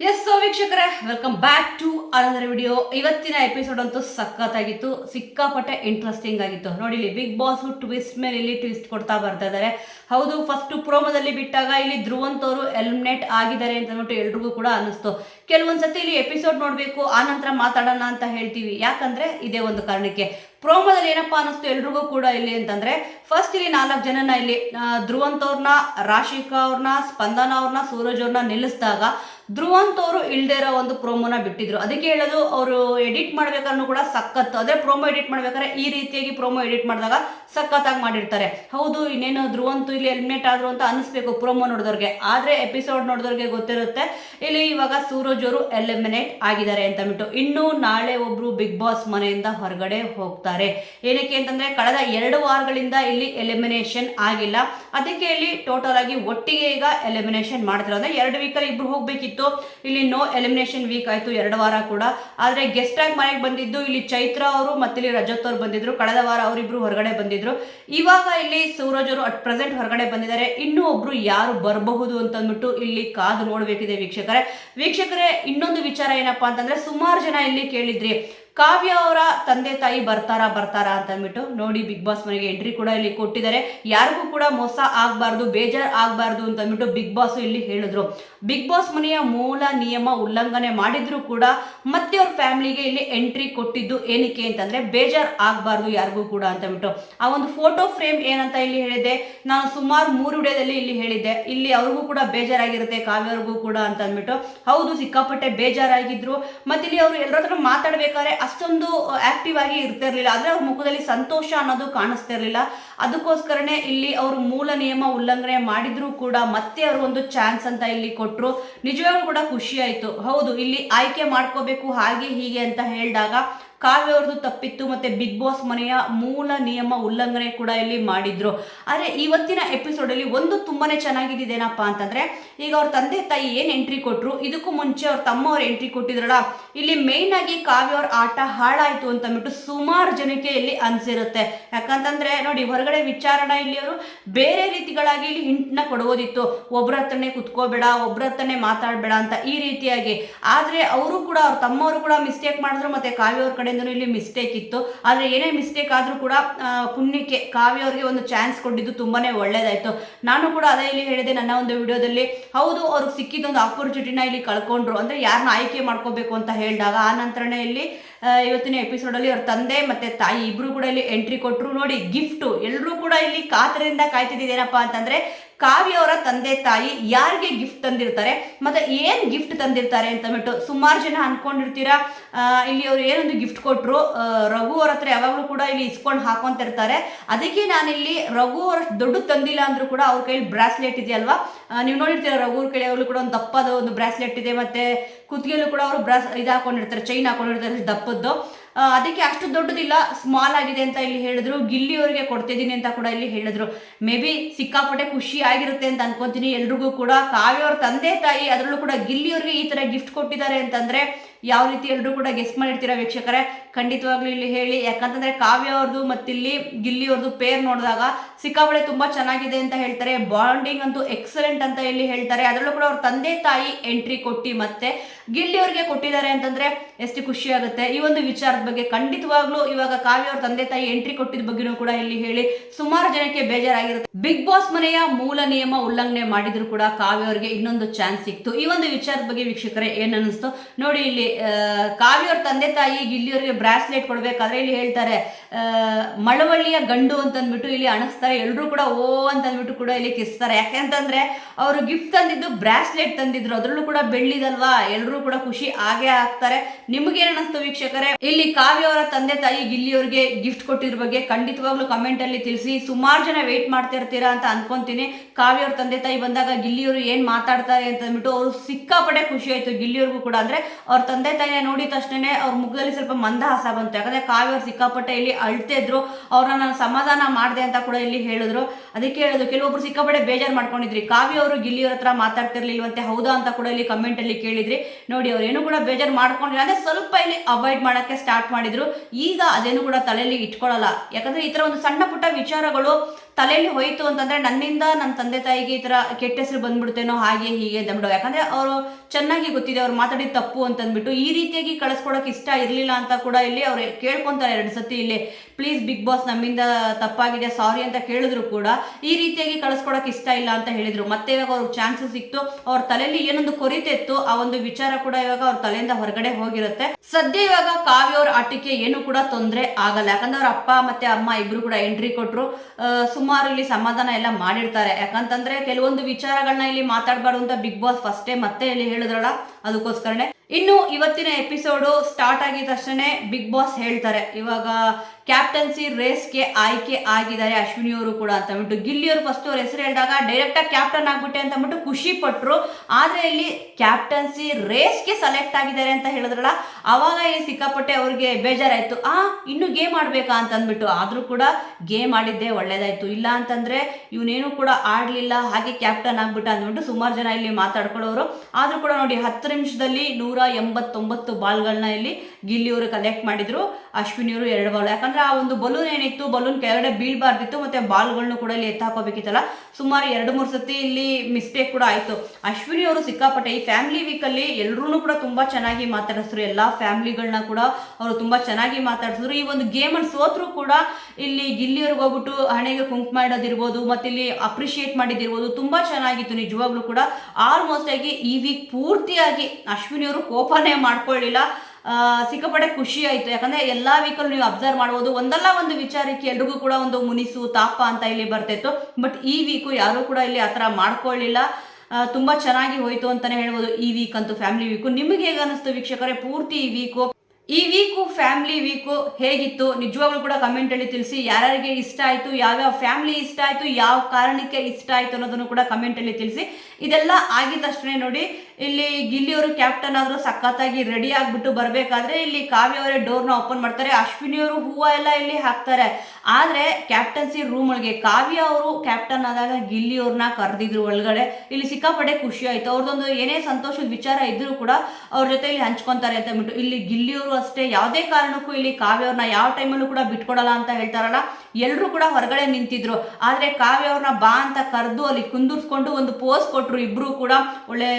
S so ವೀಕ್ಷಕರೇ welcome back to another video ಇವತ್ತಿನ episode ಅಂತೂ ಸಖತ್ತಾಗಿತ್ತು, ಸಿಕ್ಕಾಪಟ್ಟೆ ಇಂಟ್ರೆಸ್ಟಿಂಗ್ ಆಗಿತ್ತು. ನೋಡಿ, ಇಲ್ಲಿ ಬಿಗ್ ಬಾಸ್ ಟ್ವಿಸ್ಟ್ ಮೇಲೆ ಇಲ್ಲಿ ಟ್ವಿಸ್ಟ್ ಕೊಡ್ತಾ ಬರ್ತಾ ಇದ್ದಾರೆ. ಹೌದು ಫಸ್ಟ್ ಪ್ರೋಮೋದಲ್ಲಿ ಬಿಟ್ಟಾಗ ಇಲ್ಲಿ ಧ್ರುವಂತವರು ಎಲಿಮಿನೇಟ್ ಆಗಿದ್ದಾರೆ ಅಂತ ಅಂದ್ಬಿಟ್ಟು ಎಲ್ರಿಗೂ ಕೂಡ ಅನಿಸ್ತು ಕೆಲವೊಂದ್ಸತಿ ಇಲ್ಲಿ ಎಪಿಸೋಡ್ ನೋಡಬೇಕು ಆನಂತರ ಮಾತಾಡೋಣ ಅಂತ ಹೇಳ್ತೀವಿ. ಯಾಕಂದ್ರೆ, ಇದೇ ಒಂದು ಕಾರಣಕ್ಕೆ. ಪ್ರೋಮೋದಲ್ಲಿ ಏನಪ್ಪ ಅನಿಸ್ತು ಎಲ್ರಿಗೂ ಕೂಡ ಇಲ್ಲಿ ಅಂತಂದ್ರೆ ಫಸ್ಟ್ ಇಲ್ಲಿ ನಾಲ್ಕು ಜನನ ಇಲ್ಲಿ ಧ್ರುವಂತವ್ರನ್ನ ರಾಶಿಕಾ ಅವ್ರನ್ನ ಸ್ಪಂದನ ಅವ್ರನ್ನ ಸೂರಜ್ ಅವ್ರನ್ನ ನಿಲ್ಲಿಸಿದಾಗ ಧ್ರುವಂತ್ ಅವರು ಇಲ್ದೇ ಇರೋ ಒಂದು ಪ್ರೋಮೋನ ಬಿಟ್ಟಿದ್ರು. ಅದಕ್ಕೆ ಹೇಳೋದು ಅವರು ಎಡಿಟ್ ಮಾಡ್ಬೇಕಾದ್ರೂ ಕೂಡ ಸಖತ್ ಅದೇ ಪ್ರೋಮೋ ಎಡಿಟ್ ಮಾಡ್ಬೇಕಾದ್ರೆ ಈ ರೀತಿಯಾಗಿ ಪ್ರೋಮೋ ಎಡಿಟ್ ಮಾಡಿದಾಗ ಸಖತ್ತಾಗಿ ಮಾಡಿರ್ತಾರೆ. ಹೌದು, ಇನ್ನೇನು ಧ್ರುವಂತು ಇಲ್ಲಿ ಎಲಿಮಿನೇಟ್ ಆದ್ರು ಅಂತ ಅನಿಸ್ಬೇಕು ಪ್ರೋಮೋ ನೋಡಿದವ್ರಿಗೆ. ಆದ್ರೆ ಎಪಿಸೋಡ್ ನೋಡಿದವ್ರಿಗೆ ಗೊತ್ತಿರುತ್ತೆ. ಇಲ್ಲಿ ಇವಾಗ ಸೂರಜ್ ಅವರು ಎಲಿಮಿನೇಟ್ ಆಗಿದ್ದಾರೆ ಅಂತ ಅಂದ್ಬಿಟ್ಟು ಇನ್ನು ನಾಳೆ ಒಬ್ರು ಬಿಗ್ ಬಾಸ್ ಮನೆಯಿಂದ ಹೊರಗಡೆ ಹೋಗ್ತಾರೆ. ಏನಕ್ಕೆ ಅಂತಂದ್ರೆ ಕಳೆದ ಎರಡು ವಾರಗಳಿಂದ ಇಲ್ಲಿ ಎಲಿಮಿನೇಷನ್ ಆಗಿಲ್ಲ. ಅದಕ್ಕೆ ಇಲ್ಲಿ ಟೋಟಲ್ ಆಗಿ ಒಟ್ಟಿಗೆ ಈಗ ಎಲಿಮಿನೇಷನ್ ಮಾಡ್ತಾರೆ ಅಂದ್ರೆ ಎರಡು ವೀಕಲ್ಲಿ ಇಬ್ರು ಹೋಗ್ಬೇಕಿತ್ತು. ಇಲ್ಲಿ ನೋ ಎಲಿಮಿನೇಷನ್ ವೀಕ್ ಆಯ್ತು, ಎರಡು ವಾರ ಕೂಡ. ಆದ್ರೆ ಗೆಸ್ಟ್ ಆಗಿ ಮನೆಗೆ ಬಂದಿದ್ದು ಇಲ್ಲಿ ಚೈತ್ರ ಅವರು ಮತ್ತೆ ಇಲ್ಲಿ ರಜತ್ ಅವರು ಬಂದಿದ್ರು. ಕಳೆದ ವಾರ ಅವರಿಬ್ರು ಹೊರಗಡೆ ಬಂದಿದ್ರು. ಇವಾಗ ಇಲ್ಲಿ ಸೂರಜ್ ಅವರು ಅಟ್ ಪ್ರೆಸೆಂಟ್ ಹೊರಗಡೆ ಬಂದಿದ್ದಾರೆ. ಇನ್ನೂ ಒಬ್ರು ಯಾರು ಬರಬಹುದು ಅಂತ ಅಂದ್ಬಿಟ್ಟು ಇಲ್ಲಿ ಕಾದು ನೋಡಬೇಕಿದೆ ವೀಕ್ಷಕರೇ. ವೀಕ್ಷಕರೇ, ಇನ್ನೊಂದು ವಿಚಾರ ಏನಪ್ಪಾ ಅಂತಂದ್ರೆ ಸುಮಾರು ಜನ ಇಲ್ಲಿ ಕೇಳಿದ್ರಿ. ಕಾವ್ಯ ಅವರ ತಂದೆ ತಾಯಿ ಬರ್ತಾರಾ ಬರ್ತಾರಾ ಅಂತ ಅಂದ್ಬಿಟ್ಟು ನೋಡಿ ಬಿಗ್ ಬಾಸ್ ಮನೆಗೆ ಎಂಟ್ರಿ ಕೂಡ ಇಲ್ಲಿ ಕೊಟ್ಟಿದ್ದಾರೆ. ಯಾರಿಗೂ ಕೂಡ ಮೋಸ ಆಗಬಾರ್ದು, ಬೇಜಾರ್ ಆಗಬಾರ್ದು ಅಂತ ಅಂದ್ಬಿಟ್ಟು ಬಿಗ್ ಬಾಸ್ ಇಲ್ಲಿ ಹೇಳಿದ್ರು. ಬಿಗ್ ಬಾಸ್ ಮನೆಯ ಮೂಲ ನಿಯಮ ಉಲ್ಲಂಘನೆ ಮಾಡಿದ್ರು ಕೂಡ ಮತ್ತೆ ಅವ್ರ ಫ್ಯಾಮಿಲಿಗೆ ಇಲ್ಲಿ ಎಂಟ್ರಿ ಕೊಟ್ಟಿದ್ದು ಏನಕ್ಕೆ ಅಂತಂದ್ರೆ ಬೇಜಾರ್ ಆಗಬಾರ್ದು ಯಾರಿಗೂ ಕೂಡ ಅಂತ ಅಂದ್ಬಿಟ್ಟು. ಆ ಒಂದು ಫೋಟೋ ಫ್ರೇಮ್ ಏನಂತ ಇಲ್ಲಿ ಹೇಳಿದೆ ನಾನು ಸುಮಾರು ಮೂರು ವಿಡಿಯೋದಲ್ಲಿ ಇಲ್ಲಿ ಹೇಳಿದ್ದೆ. ಇಲ್ಲಿ ಅವ್ರಿಗೂ ಕೂಡ ಬೇಜಾರಾಗಿರುತ್ತೆ, ಕಾವ್ಯವ್ರಿಗೂ ಕೂಡ ಅಂತ ಅಂದ್ಬಿಟ್ಟು. ಹೌದು, ಸಿಕ್ಕಾಪಟ್ಟೆ ಬೇಜಾರಾಗಿದ್ರು. ಮತ್ತೆ ಇಲ್ಲಿ ಅವರು ಎಲ್ಲರ ಹತ್ರ ಮಾತಾಡ್ಬೇಕಾದ್ರೆ ಅಷ್ಟೊಂದು ಆಕ್ಟಿವ್ ಆಗಿ ಇರ್ತಿರ್ಲಿಲ್ಲ ಆದರೆ ಅವ್ರ ಮುಖದಲ್ಲಿ ಸಂತೋಷ ಅನ್ನೋದು ಕಾಣಿಸ್ತಿರ್ಲಿಲ್ಲ ಅದಕ್ಕೋಸ್ಕರನೇ ಇಲ್ಲಿ ಅವರು ಮೂಲ ನಿಯಮ ಉಲ್ಲಂಘನೆ ಮಾಡಿದ್ರು ಕೂಡ ಮತ್ತೆ ಅವರು ಒಂದು ಚಾನ್ಸ್ ಅಂತ ಇಲ್ಲಿ ಕೊಟ್ಟರು ನಿಜವಾಗ್ಲೂ ಕೂಡ ಖುಷಿ ಆಯ್ತು. ಹೌದು, ಇಲ್ಲಿ ಆಯ್ಕೆ ಮಾಡ್ಕೋಬೇಕು, ಹಾಗೆ ಹೀಗೆ ಅಂತ ಹೇಳಿದಾಗ ಕಾವ್ಯ ಅವ್ರದ್ದು ತಪ್ಪಿತ್ತು, ಮತ್ತೆ ಬಿಗ್ ಬಾಸ್ ಮನೆಯ ಮೂಲ ನಿಯಮ ಉಲ್ಲಂಘನೆ ಕೂಡ ಇಲ್ಲಿ ಮಾಡಿದ್ರು. ಆದರೆ ಇವತ್ತಿನ ಎಪಿಸೋಡ್ ಅಲ್ಲಿ ಒಂದು ತುಂಬಾನೇ ಚೆನ್ನಾಗಿದ್ದೇನಪ್ಪ ಅಂತಂದ್ರೆ, ಈಗ ಅವ್ರ ತಂದೆ ತಾಯಿ ಏನ್ ಎಂಟ್ರಿ ಕೊಟ್ರು, ಇದಕ್ಕೂ ಮುಂಚೆ ಅವ್ರ ತಮ್ಮ ಅವ್ರ ಎಂಟ್ರಿ ಕೊಟ್ಟಿದ್ರಲ್ಲ, ಇಲ್ಲಿ ಮೇಯ್ನ್ ಆಗಿ ಕಾವ್ಯ ಅವ್ರ ಆಟ ಹಾಳಾಯ್ತು ಅಂತ ಅಂದ್ಬಿಟ್ಟು ಸುಮಾರು ಜನಕ್ಕೆ ಇಲ್ಲಿ ಅನ್ಸಿರುತ್ತೆ. ಯಾಕಂತಂದ್ರೆ ನೋಡಿ, ಹೊರಗಡೆ ವಿಚಾರಣ ಇಲ್ಲಿ ಅವರು ಬೇರೆ ರೀತಿಗಳಾಗಿ ಇಲ್ಲಿ ಹಿಂಟ್ನ ಕೊಡೋದಿತ್ತು. ಒಬ್ಬರ ಹತ್ರನೇ ಕುತ್ಕೋಬೇಡ ಒಬ್ಬರ ಹತ್ರನೇ ಮಾತಾಡಬೇಡ ಅಂತ ಈ ರೀತಿಯಾಗಿ. ಆದ್ರೆ ಅವರು ಕೂಡ, ಅವ್ರ ತಮ್ಮವರು ಕೂಡ ಮಿಸ್ಟೇಕ್ ಮಾಡಿದ್ರು, ಮತ್ತೆ ಕಾವ್ಯ ಅವ್ರ ಕಡೆಯಿಂದನೂ ಇಲ್ಲಿ ಮಿಸ್ಟೇಕ್ ಇತ್ತು. ಆದರೆ ಏನೇ ಮಿಸ್ಟೇಕ್ ಆದ್ರೂ ಕೂಡ ಪುಣ್ಯಕ್ಕೆ ಕಾವ್ಯ ಅವರಿಗೆ ಒಂದು ಚಾನ್ಸ್ ಕೊಟ್ಟಿದ್ದು ತುಂಬಾನೇ ಒಳ್ಳೆಯದಾಯಿತು ನಾನು ಕೂಡ ಅದೇ ಇಲ್ಲಿ ಹೇಳಿದೆ ನನ್ನ ಒಂದು ವಿಡಿಯೋದಲ್ಲಿ, ಹೌದು, ಅವ್ರಿಗೆ ಸಿಕ್ಕಿದ್ದೊಂದು ಆಪರ್ಚುನಿಟಿನ ಇಲ್ಲಿ ಕಳ್ಕೊಂಡ್ರು. ಅಂದರೆ ಯಾರನ್ನ ಆಯ್ಕೆ ಮಾಡ್ಕೋಬೇಕು ಅಂತ ಹೇಳಿದಾಗ, ಆ ನಂತರನೇ ಇಲ್ಲಿ ಇವತ್ತಿನ ಎಪಿಸೋಡಲ್ಲಿ ಅವ್ರ ತಂದೆ ಮತ್ತೆ ತಾಯಿ ಇಬ್ರು ಕೂಡ ಇಲ್ಲಿ ಎಂಟ್ರಿ ಕೊಟ್ಟರು ನೋಡಿ ಗಿಫ್ಟು ಎಲ್ಲರೂ ಕೂಡ ಇಲ್ಲಿ ಕಾತರದಿಂದ ಕಾಯ್ತಿದ್ದೇನಪ್ಪ ಅಂತಂದ್ರೆ ಕಾವ್ಯ ಅವರ ತಂದೆ ತಾಯಿ ಯಾರಿಗೆ ಗಿಫ್ಟ್ ತಂದಿರ್ತಾರೆ? ಮತ್ತೆ ಏನ್ ಗಿಫ್ಟ್ ತಂದಿರ್ತಾರೆ ಅಂತ ಬಿಟ್ಟು ಸುಮಾರು ಜನ ಅನ್ಕೊಂಡಿರ್ತೀರಾ? ಇಲ್ಲಿ ಅವ್ರು ಏನೊಂದು ಗಿಫ್ಟ್ ಕೊಟ್ರು ಆ, ರಘು ಅವ್ರ ಹತ್ರ ಯಾವಾಗಲೂ ಕೂಡ ಇಲ್ಲಿ ಇಸ್ಕೊಂಡು ಹಾಕೊಂತಿರ್ತಾರೆ. ಅದಕ್ಕೆ ನಾನಿಲ್ಲಿ ರಘು ಅವ್ರ ದೊಡ್ಡ ತಂದಿಲ್ಲ ಅಂದ್ರೂ ಕೂಡ ಅವ್ರ ಕೈಲಿ ಬ್ರಾಸ್ಲೆಟ್ ಇದೆ ಅಲ್ವಾ? ನೀವು ನೋಡಿರ್ತೀರ ರಘು ಅವ್ರ ಕೈ ಅವ್ರು ಕೂಡ ಒಂದು ದಪ್ಪದ ಒಂದು ಬ್ರಾಸ್ಲೆಟ್ ಇದೆ ಮತ್ತೆ ಕುತ್ತಿಗೆಲ್ಲೂ ಕೂಡ ಅವರು ಬ್ರಾಸ್ ಇದು ಹಾಕೊಂಡಿರ್ತಾರೆ ಚೈನ್ ಹಾಕೊಂಡಿರ್ತಾರೆ ದಪ್ಪದ್ದು. ಅದಕ್ಕೆ ಅಷ್ಟು ದೊಡ್ಡದಿಲ್ಲ ಸ್ಮಾಲ್ ಆಗಿದೆ ಅಂತ ಇಲ್ಲಿ ಹೇಳಿದ್ರು. ಗಿಲ್ಲಿಯವರಿಗೆ ಕೊಡ್ತಿದ್ದೀನಿ ಅಂತ ಕೂಡ ಇಲ್ಲಿ ಹೇಳಿದ್ರು. ಮೇ ಬಿ ಸಿಕ್ಕಾಪಟ್ಟೆ ಖುಷಿ ಆಗಿರುತ್ತೆ ಅಂತ ಅನ್ಕೊಂತೀನಿ. ಎಲ್ರಿಗೂ ಕೂಡ ಕಾವ್ಯ ಅವ್ರ ತಂದೆ ತಾಯಿ, ಅದರಲ್ಲೂ ಕೂಡ ಗಿಲ್ಲಿಯವ್ರಿಗೆ ಈ ತರ ಗಿಫ್ಟ್ ಕೊಟ್ಟಿದ್ದಾರೆ ಅಂತಂದ್ರೆ ಯಾವ ರೀತಿ ಎಲ್ಲರೂ ಕೂಡ ಗೆಸ್ ಮಾಡಿರ್ತೀರಾ ವೀಕ್ಷಕರೇ? ಖಂಡಿತವಾಗ್ಲೂ ಇಲ್ಲಿ ಹೇಳಿ. ಯಾಕಂತಂದ್ರೆ ಕಾವ್ಯ ಅವ್ರದ್ದು ಮತ್ತಿಲ್ಲಿ ಗಿಲ್ಲಿ ಅವ್ರದ್ದು ಪೇರ್ ನೋಡಿದಾಗ ಸಿಕ್ಕಾಬಳೆ ತುಂಬಾ ಚೆನ್ನಾಗಿದೆ ಅಂತ ಹೇಳ್ತಾರೆ. ಬಾಂಡಿಂಗ್ ಅಂತೂ ಎಕ್ಸಲೆಂಟ್ ಅಂತ ಇಲ್ಲಿ ಹೇಳ್ತಾರೆ. ಅದರಲ್ಲೂ ಕೂಡ ಅವ್ರ ತಂದೆ ತಾಯಿ ಎಂಟ್ರಿ ಕೊಟ್ಟು ಮತ್ತೆ ಗಿಲ್ಲಿ ಅವ್ರಿಗೆ ಕೊಟ್ಟಿದ್ದಾರೆ ಅಂತಂದ್ರೆ ಎಷ್ಟು ಖುಷಿ ಆಗುತ್ತೆ. ಈ ಒಂದು ವಿಚಾರದ ಬಗ್ಗೆ ಖಂಡಿತವಾಗ್ಲೂ ಇವಾಗ ಕಾವ್ಯ ಅವ್ರ ತಂದೆ ತಾಯಿ ಎಂಟ್ರಿ ಕೊಟ್ಟಿದ ಬಗ್ಗೆನೂ ಕೂಡ ಇಲ್ಲಿ ಹೇಳಿ ಸುಮಾರು ಜನಕ್ಕೆ ಬೇಜಾರಾಗಿರುತ್ತೆ. ಬಿಗ್ ಬಾಸ್ ಮನೆಯ ಮೂಲ ನಿಯಮ ಉಲ್ಲಂಘನೆ ಮಾಡಿದ್ರು ಕೂಡ ಕಾವ್ಯ ಅವ್ರಿಗೆ ಇನ್ನೊಂದು ಚಾನ್ಸ್ ಸಿಕ್ತು. ಈ ಒಂದು ವಿಚಾರದ ಬಗ್ಗೆ ವೀಕ್ಷಕರೇ ಏನ್ ನೋಡಿ ಇಲ್ಲಿ ಆ, ಕಾವ್ಯ ಅವ್ರ ತಂದೆ ತಾಯಿ ಗಿಲ್ಲಿ ಅವ್ರಿಗೆ ಬ್ರಾಸ್ಲೆಟ್ ಕೊಡ್ಬೇಕಾದ್ರೆ ಇಲ್ಲಿ ಹೇಳ್ತಾರೆ ಮಳವಳ್ಳಿಯ ಗಂಡು ಅಂತಂದ್ಬಿಟ್ಟು ಇಲ್ಲಿ ಅಣಿಸ್ತಾರೆ ಎಲ್ಲರೂ ಕೂಡ ಓ ಅಂತ ಅಂದ್ಬಿಟ್ಟು ಕೂಡ ಇಲ್ಲಿ ಕಿಸ್ತಾರೆ. ಯಾಕೆಂತಂದ್ರೆ ಅವರು ಗಿಫ್ಟ್ ತಂದಿದ್ದು ಬ್ರಾಸ್ಲೆಟ್ ತಂದಿದ್ರು ಅದ್ರಲ್ಲೂ ಕೂಡ ಬೆಳ್ಳಿದಲ್ವಾ? ಎಲ್ಲರೂ ಕೂಡ ಖುಷಿ ಆಗೇ ಆಗ್ತಾರೆ. ನಿಮ್ಗೇನ್ ಅನಿಸ್ತು ವೀಕ್ಷಕರೇ? ಇಲ್ಲಿ ಕಾವ್ಯ ಅವರ ತಂದೆ ತಾಯಿ ಗಿಲ್ಲಿ ಅವ್ರಿಗೆ ಗಿಫ್ಟ್ ಕೊಟ್ಟಿದ್ರ ಬಗ್ಗೆ ಖಂಡಿತವಾಗ್ಲೂ ಕಮೆಂಟ್ ಅಲ್ಲಿ ತಿಳಿಸಿ. ಸುಮಾರು ಜನ ವೇಟ್ ಮಾಡ್ತಾ ಇರ್ತೀರಾ ಅಂತ ಅನ್ಕೊಂತೀನಿ. ಕಾವ್ಯ ಅವ್ರ ತಂದೆ ತಾಯಿ ಬಂದಾಗ ಗಿಲ್ಲಿಯವರು ಏನ್ ಮಾತಾಡ್ತಾರೆ ಅಂತ ಅಂದ್ಬಿಟ್ಟು ಅವ್ರು ಸಿಕ್ಕಾಪಟ್ಟೆ ಖುಷಿ ಆಯ್ತು ಗಿಲ್ಲಿಯವ್ರಿಗೂ ಕೂಡ. ಅಂದ್ರೆ ಅವ್ರ ತಾಯಿನ ನೋಡಿದ ತಕ್ಷಣ ಅವ್ರ ಮುಖದಲ್ಲಿ ಸ್ವಲ್ಪ ಮಂದಹಾಸ ಬಂತು. ಯಾಕಂದ್ರೆ ಕಾವ್ಯ ಅವ್ರು ಸಿಕ್ಕಾಪಟ್ಟೆ ಇಲ್ಲಿ ಅಳ್ತಿದ್ರು ಅವ್ರನ್ನ ನಾನು ಸಮಾಧಾನ ಮಾಡಿದೆ ಅಂತ ಕೂಡ ಇಲ್ಲಿ ಹೇಳಿದ್ರು. ಅದಕ್ಕೆ ಹೇಳೋದು, ಕೆಲವೊಬ್ರು ಸಿಕ್ಕಾಪಟ್ಟೆ ಬೇಜಾರು ಮಾಡ್ಕೊಂಡಿದ್ರಿ. ಕಾವ್ಯ ಅವರು ಗಿಲ್ಲಿಯವ್ರ ಹತ್ರ ಮಾತಾಡ್ತಿರ್ಲಿಲ್ವಂತೆ, ಹೌದಾ ಅಂತ ಕೂಡ ಇಲ್ಲಿ ಕಮೆಂಟ್ ಅಲ್ಲಿ ಕೇಳಿದ್ರಿ. ನೋಡಿ, ಅವ್ರು ಏನು ಕೂಡ ಬೇಜಾರು ಮಾಡ್ಕೊಂಡಿಲ್ಲ. ಅಂದ್ರೆ ಸ್ವಲ್ಪ ಇಲ್ಲಿ ಅವಾಯ್ಡ್ ಮಾಡೋಕ್ಕೆ ಸ್ಟಾರ್ಟ್ ಮಾಡಿದ್ರು. ಈಗ ಅದೇನು ಕೂಡ ತಲೆಯಲ್ಲಿ ಇಟ್ಕೊಳ್ಳಲ್ಲ ಯಾಕಂದ್ರೆ ಈ ತರ ಒಂದು ಸಣ್ಣ ಪುಟ್ಟ ವಿಚಾರಗಳು ತಲೆಯಲ್ಲಿ ಹೋಯಿತು ಅಂತಂದ್ರೆ ನನ್ನಿಂದ ನನ್ನ ತಂದೆ ತಾಯಿಗೆ ಈ ತರ ಕೆಟ್ಟ ಹೆಸರು ಬಂದ್ಬಿಡ್ತೇನೋ ಹಾಗೆ ಹೀಗೆ ಯಾಕಂದರೆ ಯಾಕಂದ್ರೆ ಅವರು ಚೆನ್ನಾಗಿ ಗೊತ್ತಿದೆ, ಅವ್ರು ಮಾತಾಡಿದ ತಪ್ಪು ಅಂತಂದ್ಬಿಟ್ಟು ಈ ರೀತಿಯಾಗಿ ಕಳಿಸ್ಕೊಡೋಕೆ ಇಷ್ಟ ಇರಲಿಲ್ಲ ಅಂತ ಕೂಡ ಇಲ್ಲಿ ಅವ್ರು ಕೇಳ್ಕೊಂತಾರೆ ಎರಡು ಸತಿ ಇಲ್ಲಿ. ಪ್ಲೀಸ್ ಬಿಗ್ ಬಾಸ್ ನಮ್ಮಿಂದ ತಪ್ಪಾಗಿದೆ ಸಾರಿ ಅಂತ ಕೇಳಿದ್ರು ಕೂಡ ಈ ರೀತಿಯಾಗಿ ಕಳಿಸ್ಕೊಡಕ್ಕೆ ಇಷ್ಟ ಇಲ್ಲ ಅಂತ ಹೇಳಿದ್ರು. ಮತ್ತೆ ಇವಾಗ ಅವ್ರಿಗೆ ಚಾನ್ಸಸ್ ಸಿಕ್ತು ಅವ್ರ ತಲೆಯಲ್ಲಿ ಏನೊಂದು ಕೊರಿತಿತ್ತು ಆ ಒಂದು ವಿಚಾರ ಕೂಡ ಇವಾಗ ಅವ್ರ ತಲೆಯಿಂದ ಹೊರಗಡೆ ಹೋಗಿರುತ್ತೆ. ಸದ್ಯ ಇವಾಗ ಕಾವ್ಯ ಅವ್ರ ಆಟಕ್ಕೆ ಏನು ಕೂಡ ತೊಂದರೆ ಆಗಲ್ಲ. ಯಾಕಂದ್ರೆ ಅವ್ರ ಅಪ್ಪ ಮತ್ತೆ ಅಮ್ಮ ಇಬ್ರು ಕೂಡ ಎಂಟ್ರಿ ಕೊಟ್ರು. ಆ, ಸುಮಾರು ಇಲ್ಲಿ ಸಮಾಧಾನ ಎಲ್ಲ ಮಾಡಿರ್ತಾರೆ. ಯಾಕಂತಂದ್ರೆ ಕೆಲವೊಂದು ವಿಚಾರಗಳನ್ನ ಇಲ್ಲಿ ಮಾತಾಡಬಾರ್ದು ಅಂತ ಬಿಗ್ ಬಾಸ್ ಫಸ್ಟೇ ಮತ್ತೆ ಇಲ್ಲಿ ಹೇಳಿದ್ರಲ್ಲ ಅದಕ್ಕೋಸ್ಕರನೇ. ಇನ್ನು ಇವತ್ತಿನ ಎಪಿಸೋಡು ಸ್ಟಾರ್ಟ್ ಆಗಿದ ತಕ್ಷಣ ಬಿಗ್ ಬಾಸ್ ಹೇಳ್ತಾರೆ. ಇವಾಗ ಕ್ಯಾಪ್ಟನ್ಸಿ ರೇಸ್ಗೆ ಆಯ್ಕೆ ಆಗಿದ್ದಾರೆ ಅಶ್ವಿನಿ ಅವರು ಕೂಡ ಅಂತ ಬಿಟ್ಟು ಗಿಲ್ಲಿ ಅವರು ಫಸ್ಟ್ ಅವ್ರ ಹೆಸರು ಹೇಳಿದಾಗ ಡೈರೆಕ್ಟ್ ಆಗಿ ಕ್ಯಾಪ್ಟನ್ ಆಗ್ಬಿಟ್ಟೆ ಅಂತ ಅಂದ್ಬಿಟ್ಟು ಖುಷಿ ಪಟ್ಟರು ಆದ್ರೆ ಇಲ್ಲಿ ಕ್ಯಾಪ್ಟನ್ಸಿ ರೇಸ್ಗೆ ಸೆಲೆಕ್ಟ್ ಆಗಿದ್ದಾರೆ ಅಂತ ಹೇಳಿದ್ರಲ್ಲ, ಅವಾಗ ಇಲ್ಲಿ ಸಿಕ್ಕಾಪಟ್ಟೆ ಅವ್ರಿಗೆ ಬೇಜಾರಾಯಿತು. ಆ, ಇನ್ನು ಗೇಮ್ ಆಡ್ಬೇಕಾ ಅಂತ ಅಂದ್ಬಿಟ್ಟು ಆದ್ರೂ ಕೂಡ ಗೇಮ್ ಆಡಿದ್ದೇ ಒಳ್ಳೇದಾಯ್ತು. ಇಲ್ಲ ಅಂತಂದ್ರೆ ಇವನೇನು ಕೂಡ ಆಡಲಿಲ್ಲ, ಹಾಗೆ ಕ್ಯಾಪ್ಟನ್ ಆಗ್ಬಿಟ್ಟ ಅಂದ್ಬಿಟ್ಟು ಸುಮಾರು ಜನ ಇಲ್ಲಿ ಮಾತಾಡ್ಕೊಳ್ಳೋರು. ಆದ್ರೂ ಕೂಡ ನೋಡಿ ಹತ್ತು ನಿಮಿಷದಲ್ಲಿ ನೂರ ಎಂಬತ್ತೊಂಬತ್ತು ಬಾಲ್ಗಳನ್ನ ಇಲ್ಲಿ ಗಿಲ್ಲಿಯವರು ಕಲೆಕ್ಟ್ ಮಾಡಿದ್ರು, ಅಶ್ವಿನಿಯವರು ಎರಡು ಬಾಲ್. ಯಾಕಂದ್ರೆ ಆ ಒಂದು ಬಲೂನ್ ಏನಿತ್ತು ಬಲೂನ್ ಕೆಳಗಡೆ ಬೀಳ್ಬಾರ್ದಿತ್ತು ಮತ್ತೆ ಬಾಲ್ಗಳನ್ನು ಕೂಡ ಇಲ್ಲಿ ಎತ್ತಾಕೋಬೇಕಿತ್ತಲ್ಲ. ಸುಮಾರು ಎರಡು ಮೂರು ಸತಿ ಇಲ್ಲಿ ಮಿಸ್ಟೇಕ್ ಕೂಡ ಆಯಿತು. ಅಶ್ವಿನಿ ಅವರು ಸಿಕ್ಕಾಪಟ್ಟೆ ಈ ಫ್ಯಾಮಿಲಿ ವೀಕಲ್ಲಿ ಎಲ್ಲರೂ ಕೂಡ ತುಂಬಾ ಚೆನ್ನಾಗಿ ಮಾತಾಡಿಸಿದ್ರು. ಎಲ್ಲಾ ಫ್ಯಾಮಿಲಿಗಳನ್ನ ಕೂಡ ಅವರು ತುಂಬಾ ಚೆನ್ನಾಗಿ ಮಾತಾಡಿಸಿದ್ರು. ಈ ಒಂದು ಗೇಮಲ್ಲಿ ಸೋತ್ರೂ ಕೂಡ ಇಲ್ಲಿ ಗಿಲ್ಲಿಯವ್ರಿಗೆ ಹೋಗ್ಬಿಟ್ಟು ಹಣೆಗೆ ಕುಂಕುಮ ಇಡೋದಿರ್ಬೋದು, ಮತ್ತೆ ಇಲ್ಲಿ ಅಪ್ರಿಷಿಯೇಟ್ ಮಾಡಿದಿರ್ಬೋದು. ತುಂಬಾ ಚೆನ್ನಾಗಿತ್ತು. ನಿಜವಾಗ್ಲೂ ಕೂಡ ಆಲ್ಮೋಸ್ಟ್ ಆಗಿ ಈ ವೀಕ್ ಪೂರ್ತಿಯಾಗಿ ಅಶ್ವಿನಿ ಅವರು ಕೋಪನೇ ಮಾಡ್ಕೊಳ್ಳಿಲ್ಲ ಸಿಕ್ಕಾಪಟ್ಟೆ ಖುಷಿ ಆಯಿತು. ಯಾಕಂದರೆ ಎಲ್ಲ ವೀಕಲ್ ನೀವು ಅಬ್ಸರ್ವ್ ಮಾಡ್ಬೋದು. ಒಂದಲ್ಲ ಒಂದು ವಿಚಾರಕ್ಕೆ ಎಲ್ರಿಗೂ ಕೂಡ ಒಂದು ಮುನಿಸು, ತಾಪ ಅಂತ ಇಲ್ಲಿ ಬರ್ತಿತ್ತು. ಬಟ್ ಈ ವೀಕು ಯಾರೂ ಕೂಡ ಇಲ್ಲಿ ಆ ಥರ ಮಾಡ್ಕೊಳ್ಳಿಲ್ಲ. ತುಂಬ ಚೆನ್ನಾಗಿ ಹೋಯಿತು ಅಂತಲೇ ಹೇಳ್ಬೋದು ಈ ವೀಕ್ ಅಂತೂ ಫ್ಯಾಮಿಲಿ ವೀಕು ನಿಮಗೆ ಹೇಗೆ ಅನಿಸ್ತು ವೀಕ್ಷಕರೇ? ಪೂರ್ತಿ ಈ ವೀಕು ಈ ವೀಕು ಫ್ಯಾಮಿಲಿ ವೀಕು ಹೇಗಿತ್ತು? ನಿಜವಾಗ್ಲೂ ಕೂಡ ಕಮೆಂಟಲ್ಲಿ ತಿಳಿಸಿ. ಯಾರ್ಯಾರಿಗೆ ಇಷ್ಟ ಆಯ್ತು, ಯಾವ್ಯಾವ ಫ್ಯಾಮಿಲಿ ಇಷ್ಟ ಆಯ್ತು, ಯಾವ ಕಾರಣಕ್ಕೆ ಇಷ್ಟ ಆಯ್ತು ಅನ್ನೋದನ್ನು ಕೂಡ ಕಮೆಂಟಲ್ಲಿ ತಿಳಿಸಿ. ಇದೆಲ್ಲ ಆಗಿದ ತಕ್ಷಣ ನೋಡಿ, ಇಲ್ಲಿ ಗಿಲ್ಲಿಯವರು ಕ್ಯಾಪ್ಟನ್ ಆದರೂ ಸಖತ್ತಾಗಿ ರೆಡಿ ಆಗಿಬಿಟ್ಟು ಬರಬೇಕಾದ್ರೆ ಇಲ್ಲಿ ಕಾವ್ಯ ಅವರೇ ಡೋರ್ನ ಓಪನ್ ಮಾಡ್ತಾರೆ. ಅಶ್ವಿನಿ ಅವರು ಹೂವ ಎಲ್ಲ ಇಲ್ಲಿ ಹಾಕ್ತಾರೆ. ಆದ್ರೆ ಕ್ಯಾಪ್ಟನ್ಸಿ ರೂಮ್ ಒಳಗೆ ಕಾವ್ಯ ಅವರು ಕ್ಯಾಪ್ಟನ್ ಆದಾಗ ಗಿಲ್ಲಿ ಅವ್ರನ್ನ ಕರೆದಿದ್ರು ಒಳಗಡೆ. ಇಲ್ಲಿ ಸಿಕ್ಕಾಪಟ್ಟೆ ಖುಷಿ ಆಯ್ತು. ಅವ್ರದ್ದೊಂದು ಏನೇ ಸಂತೋಷದ ವಿಚಾರ ಇದ್ದರೂ ಕೂಡ ಅವ್ರ ಜೊತೆ ಇಲ್ಲಿ ಹಂಚ್ಕೊಂತಾರೆ ಅಂತ ಬಿಟ್ಟು ಇಲ್ಲಿ ಗಿಲ್ಲಿಯವರು ಅಷ್ಟೇ ಯಾವುದೇ ಕಾರಣಕ್ಕೂ ಇಲ್ಲಿ ಕಾವ್ಯ ಅವ್ರನ್ನ ಯಾವ ಟೈಮಲ್ಲೂ ಕೂಡ ಬಿಟ್ಕೊಡಲ್ಲ ಅಂತ ಹೇಳ್ತಾರಲ್ಲ ಎಲ್ಲರೂ ಕೂಡ ಹೊರಗಡೆ ನಿಂತಿದ್ರು. ಆದರೆ ಕಾವ್ಯ ಅವ್ರನ್ನ ಬಾ ಅಂತ ಕರೆದು ಅಲ್ಲಿ ಕುಂದಿರ್ಸ್ಕೊಂಡು ಒಂದು ಪೋಸ್ ಕೊಟ್ಟರು ಇಬ್ಬರೂ ಕೂಡ. ಒಳ್ಳೆ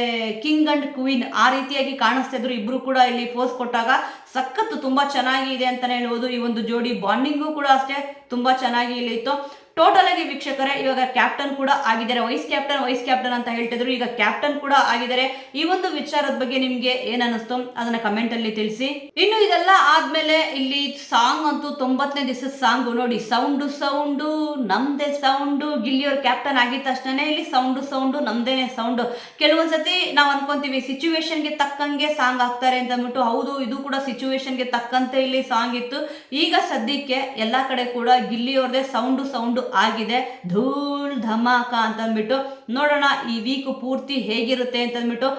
ಕಿಂಗ್ ಅಂಡ್ ಕ್ವೀನ್ ಆ ರೀತಿಯಾಗಿ ಕಾಣಿಸ್ತಾ ಇದ್ರು ಇಬ್ಬರು ಕೂಡ ಇಲ್ಲಿ ಪೋಸ್ ಕೊಟ್ಟಾಗ. ಸಖತ್ತು ತುಂಬ ಚೆನ್ನಾಗಿ ಇದೆ ಅಂತಲೇ ಹೇಳ್ಬೋದು. ಈ ಒಂದು ಜೋಡಿ ಬಾಂಡಿಂಗು ಕೂಡ ಅಷ್ಟೇ ತುಂಬ ಚೆನ್ನಾಗಿ ಇಲ್ಲಿ ಇತ್ತು. ಟೋಟಲ್ ಆಗಿ ವೀಕ್ಷಕರೇ, ಇವಾಗ ಕ್ಯಾಪ್ಟನ್ ಕೂಡ ಆಗಿದ್ದಾರೆ. ವೈಸ್ ಕ್ಯಾಪ್ಟನ್ ವೈಸ್ ಕ್ಯಾಪ್ಟನ್ ಅಂತ ಹೇಳ್ತಿದ್ರು. ಈಗ ಕ್ಯಾಪ್ಟನ್ ಕೂಡ ಆಗಿದ್ದಾರೆ. ಈ ಒಂದು ವಿಚಾರದ ಬಗ್ಗೆ ನಿಮ್ಗೆ ಏನನ್ನಿಸ್ತು ಅದನ್ನ ಕಮೆಂಟ್ ಅಲ್ಲಿ ತಿಳಿಸಿ. ಇನ್ನು ಇದೆಲ್ಲ ಆದ್ಮೇಲೆ ಇಲ್ಲಿ ಸಾಂಗ್ ಅಂತೂ ತೊಂಬತ್ತನೇ ದಿವಸದ ಸಾಂಗು ನೋಡಿ. ಸೌಂಡು ಸೌಂಡು ನಮ್ದೇ ಸೌಂಡು ಗಿಲ್ಲಿಯವ್ರ ಕ್ಯಾಪ್ಟನ್ ಆಗಿದ ತಕ್ಷಣ ಇಲ್ಲಿ ಸೌಂಡು ಸೌಂಡು ನಮ್ದೇನೆ ಸೌಂಡು ಕೆಲವೊಂದ್ಸತಿ ನಾವು ಅನ್ಕೊಂತೀವಿ ಸಿಚುವೇಶನ್ಗೆ ತಕ್ಕಂಗೆ ಸಾಂಗ್ ಆಗ್ತಾರೆ ಅಂತ ಅಂದ್ಬಿಟ್ಟು, ಹೌದು, ಇದು ಕೂಡ ಸಿಚುವೇಶನ್ಗೆ ತಕ್ಕಂತೆ ಇಲ್ಲಿ ಸಾಂಗ್ ಇತ್ತು. ಈಗ ಸದ್ಯಕ್ಕೆ ಎಲ್ಲಾ ಕಡೆ ಕೂಡ ಗಿಲ್ಲಿಯವ್ರದೇ ಸೌಂಡು ಸೌಂಡು ಆಗಿದೆ. ಧೂಳ್ ಧಮಾಕ ಅಂತ ಅಂದ್ಬಿಟ್ಟು ನೋಡೋಣ ಈ ವೀಕ್ ಪೂರ್ತಿ ಹೇಗಿರುತ್ತೆ ಅಂತ ಅಂದ್ಬಿಟ್ಟು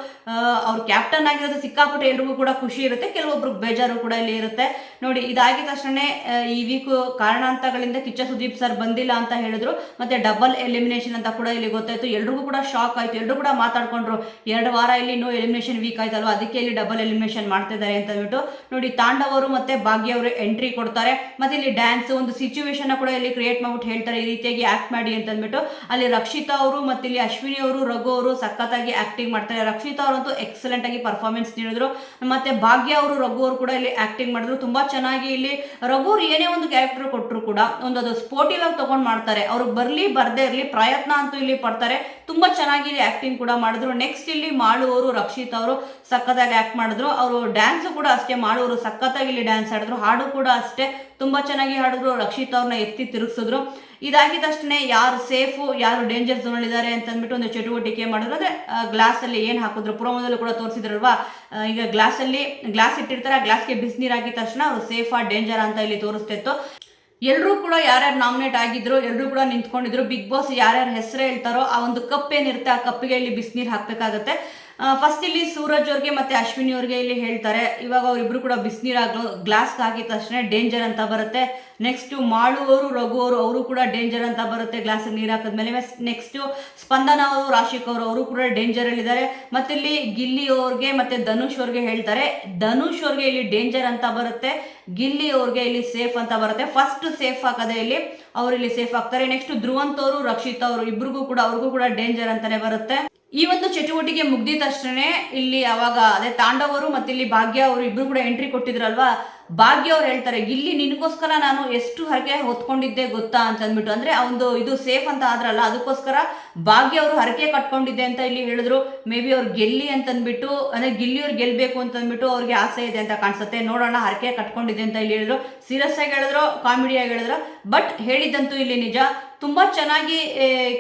ಅವ್ರು ಕ್ಯಾಪ್ಟನ್ ಆಗಿರೋದು ಸಿಕ್ಕಾಪಟ್ಟೆ ಎಲ್ರಿಗೂ ಕೂಡ ಖುಷಿ ಇರುತ್ತೆ. ಕೆಲವೊಬ್ರಿಗೆ ಬೇಜಾರು ಕೂಡ ಇಲ್ಲಿ ಇರುತ್ತೆ. ನೋಡಿ, ಇದಾಗಿದ ತಕ್ಷಣ ಈ ವೀಕ್ ಕಾರಣಾಂತಗಳಿಂದ ಕಿಚ್ಚ ಸುದೀಪ್ ಸರ್ ಬಂದಿಲ್ಲ ಅಂತ ಹೇಳಿದ್ರು. ಮತ್ತೆ ಡಬಲ್ ಎಲಿಮಿನೇಷನ್ ಅಂತ ಕೂಡ ಇಲ್ಲಿ ಗೊತ್ತಾಯ್ತು. ಎಲ್ರಿಗೂ ಕೂಡ ಶಾಕ್ ಆಯ್ತು. ಎಲ್ರು ಕೂಡ ಮಾತಾಡ್ಕೊಂಡ್ರು, ಎರಡು ವಾರ ಇಲ್ಲಿ ನೋ ಎಲಿಮಿನೇಷನ್ ವೀಕ್ ಆಯ್ತಲ್ವ? ಅದಕ್ಕೆ ಇಲ್ಲಿ ಡಬಲ್ ಎಲಿಮಿನೇಷನ್ ಮಾಡ್ತಿದ್ದಾರೆ ಅಂತ ನೋಡಿ ತಾಂಡವರು ಮತ್ತೆ ಭಾಗ್ಯ ಅವರು ಎಂಟ್ರಿ ಕೊಡ್ತಾರೆ. ಮತ್ತೆ ಇಲ್ಲಿ ಡ್ಯಾನ್ಸ್ ಒಂದು ಸಿಚುವೇಶನ್ ಕೂಡ ಇಲ್ಲಿ ಕ್ರಿಯೇಟ್ ಮಾಡ್ಬಿಟ್ಟು ಹೇಳ್ತಾರೆ ಈ ರೀತಿಯಾಗಿ ಆ್ಯಕ್ಟ್ ಮಾಡಿ ಅಂತ ಅಂದ್ಬಿಟ್ಟು ಅಲ್ಲಿ ರಕ್ಷಿತಾ ಅವರು ಮತ್ತು ಇಲ್ಲಿ ಅಶ್ವಿನಿ ಅವರು, ರಘು ಅವರು ಸಖತ್ತಾಗಿ ಆ್ಯಕ್ಟಿಂಗ್ ಮಾಡ್ತಾರೆ. ರಕ್ಷಿತಾ ಅವರಂತೂ ಎಕ್ಸಲೆಂಟ್ ಆಗಿ ಪರ್ಫಾರ್ಮೆನ್ಸ್ ನೀಡಿದ್ರು. ಮತ್ತೆ ಭಾಗ್ಯ ಅವರು, ರಘು ಅವರು ಕೂಡ ಇಲ್ಲಿ ಆ್ಯಕ್ಟಿಂಗ್ ಮಾಡಿದ್ರು. ತುಂಬ ಚೆನ್ನಾಗಿ ಇಲ್ಲಿ ರಘು ಅವ್ರು ಏನೇ ಒಂದು ಕ್ಯಾರೆಕ್ಟರ್ ಕೊಟ್ಟರು ಕೂಡ ಒಂದು ಅದು ಸ್ಪೋರ್ಟಿವ್ ಆಗಿ ತೊಗೊಂಡು ಮಾಡ್ತಾರೆ. ಅವ್ರು ಬರಲಿ, ಬರದೇ ಇರಲಿ, ಪ್ರಯತ್ನ ಅಂತೂ ಇಲ್ಲಿ ಪಡ್ತಾರೆ. ತುಂಬ ಚೆನ್ನಾಗಿ ಇಲ್ಲಿ ಆ್ಯಕ್ಟಿಂಗ್ ಕೂಡ ಮಾಡಿದ್ರು. ನೆಕ್ಸ್ಟ್ ಇಲ್ಲಿ ಮಾಡುವವರು ರಕ್ಷಿತ್ ಅವರು ಸಖತ್ತಾಗಿ ಆ್ಯಕ್ಟ್ ಮಾಡಿದ್ರು. ಅವರು ಡ್ಯಾನ್ಸ್ ಕೂಡ ಅಷ್ಟೇ. ಮಾಡುವವರು ಸಖತ್ತಾಗಿ ಇಲ್ಲಿ ಡ್ಯಾನ್ಸ್ ಆಡಿದ್ರು. ಹಾಡು ಕೂಡ ಅಷ್ಟೇ. ತುಂಬಾ ಚೆನ್ನಾಗಿ ಹಾಡಿದ್ರು ರಕ್ಷಿತ್ ಅವ್ರನ್ನ ಎತ್ತಿ ತಿರುಗಿಸಿದ್ರು. ಇದಾಗಿದ್ದಷ್ಟೇ ಯಾರು ಸೇಫು ಯಾರು ಡೇಂಜರ್ ಝೋನ್ ಇದ್ದಾರೆ ಅಂತ ಅಂದ್ಬಿಟ್ಟು ಒಂದು ಚಟುವಟಿಕೆ ಮಾಡಿದ್ರು. ಅಂದ್ರೆ ಗ್ಲಾಸ್ ಅಲ್ಲಿ ಏನ್ ಹಾಕಿದ್ರು? ಪ್ರೋಮೋದಲ್ಲೂ ಕೂಡ ತೋರಿಸಿದ್ರಲ್ವಾ? ಈಗ ಗ್ಲಾಸ್ ಅಲ್ಲಿ ಗ್ಲಾಸ್ ಇಟ್ಟಿರ್ತಾರೆ. ಆ ಗ್ಲಾಸ್ಗೆ ಬಿಸಿನೀರು ಹಾಕಿದ ತಕ್ಷಣ ಅವರು ಸೇಫಾ ಡೇಂಜರ್ ಅಂತ ಇಲ್ಲಿ ತೋರಿಸ್ತಿತ್ತು ಎಲ್ಲರೂ ಕೂಡ ಯಾರ್ಯಾರು ನಾಮಿನೇಟ್ ಆಗಿದ್ರು ಎಲ್ಲರೂ ಕೂಡ ನಿಂತ್ಕೊಂಡಿದ್ರು. ಬಿಗ್ ಬಾಸ್ ಯಾರ್ಯಾರ ಹೆಸರು ಹೇಳ್ತಾರೋ, ಆ ಒಂದು ಕಪ್ ಏನಿರುತ್ತೆ, ಆ ಕಪ್ಪಿಗೆ ಇಲ್ಲಿ ಬಿಸಿನೀರು ಹಾಕ್ಬೇಕಾಗತ್ತೆ. ಫಸ್ಟ್ ಇಲ್ಲಿ ಸೂರಜ್ ಅವ್ರಿಗೆ ಮತ್ತೆ ಅಶ್ವಿನಿ ಅವ್ರಿಗೆ ಇಲ್ಲಿ ಹೇಳ್ತಾರೆ. ಇವಾಗ ಅವರಿಬ್ರು ಕೂಡ ಬಿಸಿನೀರಾಗ್ಲು ಗ್ಲಾಸ್ ಹಾಕಿದ ತಕ್ಷಣ ಡೇಂಜರ್ ಅಂತ ಬರುತ್ತೆ. ನೆಕ್ಸ್ಟ್ ಮಾಳುವವರು ರಘು ಅವರು ಕೂಡ ಡೇಂಜರ್ ಅಂತ ಬರುತ್ತೆ ಗ್ಲಾಸ್ ನೀರು ಹಾಕಿದ್ಮೇಲೆ ನೆಕ್ಸ್ಟ್ ಸ್ಪಂದನ ಅವರು, ರಾಶಿಕ್ ಅವರು ಅವರು ಕೂಡ ಡೇಂಜರ್ ಅಲ್ಲಿದ್ದಾರೆ ಮತ್ತೆ ಇಲ್ಲಿ ಗಿಲ್ಲಿ ಅವ್ರಿಗೆ ಮತ್ತೆ ಧನುಷ್ ಅವ್ರಿಗೆ ಹೇಳ್ತಾರೆ. ಧನುಷ್ ಅವ್ರಿಗೆ ಇಲ್ಲಿ ಡೇಂಜರ್ ಅಂತ ಬರುತ್ತೆ. ಗಿಲ್ಲಿ ಅವ್ರಿಗೆ ಇಲ್ಲಿ ಸೇಫ್ ಅಂತ ಬರುತ್ತೆ. ಫಸ್ಟ್ ಸೇಫ್ ಹಾಕೋದೇ ಇಲ್ಲಿ ಅವ್ರು ಇಲ್ಲಿ ಸೇಫ್ ಆಗ್ತಾರೆ. ನೆಕ್ಸ್ಟ್ ಧ್ರುವಂತ್ ಅವರು ರಕ್ಷಿತ್ ಅವರು, ಇಬ್ರಿಗೂ ಕೂಡ, ಅವ್ರಿಗೂ ಕೂಡ ಡೇಂಜರ್ ಅಂತಾನೆ ಬರುತ್ತೆ. ಈ ಒಂದು ಚಟುವಟಿಕೆ ಮುಗ್ದಿದ ತಕ್ಷಣ ಇಲ್ಲಿ ಅವಾಗ ಅದೇ ತಾಂಡವರು ಮತ್ತೆ ಇಲ್ಲಿ ಭಾಗ್ಯ ಅವರು ಇಬ್ರು ಕೂಡ ಎಂಟ್ರಿ ಕೊಟ್ಟಿದ್ರಲ್ವಾ? ಭಾಗ್ಯ ಅವ್ರು ಹೇಳ್ತಾರೆ, ಇಲ್ಲಿ ನಿನಗೋಸ್ಕರ ನಾನು ಎಷ್ಟು ಹರಕೆ ಹೊತ್ಕೊಂಡಿದ್ದೆ ಗೊತ್ತಾ? ಅಂತ ಅಂದ್ಬಿಟ್ಟು ಅಂದ್ರೆ ಅವನು ಇದು ಸೇಫ್ ಅಂತ ಆದ್ರಲ್ಲ, ಅದಕ್ಕೋಸ್ಕರ ಭಾಗ್ಯ ಅವರು ಹರಕೆ ಕಟ್ಕೊಂಡಿದೆ ಅಂತ ಇಲ್ಲಿ ಹೇಳಿದ್ರು. ಮೇ ಬಿ ಅವ್ರು ಗೆಲ್ಲಿ ಅಂತಂದ್ಬಿಟ್ಟು, ಅಂದ್ರೆ ಗಿಲ್ಲಿಯವ್ರು ಗೆಲ್ಬೇಕು ಅಂತಂದ್ಬಿಟ್ಟು ಅವ್ರಿಗೆ ಆಸೆ ಇದೆ ಅಂತ ಕಾಣಿಸುತ್ತೆ. ನೋಡೋಣ ಹರಕೆ ಕಟ್ಕೊಂಡಿದೆ ಅಂತ ಇಲ್ಲಿ ಹೇಳಿದ್ರು. ಸೀರಿಯಸ್ ಆಗಿ ಹೇಳಿದ್ರು, ಕಾಮಿಡಿಯಾಗಿ ಹೇಳಿದ್ರು. ಬಟ್ ಹೇಳಿದ್ದಂತೂ ಇಲ್ಲಿ ನಿಜ, ತುಂಬಾ ಚೆನ್ನಾಗಿ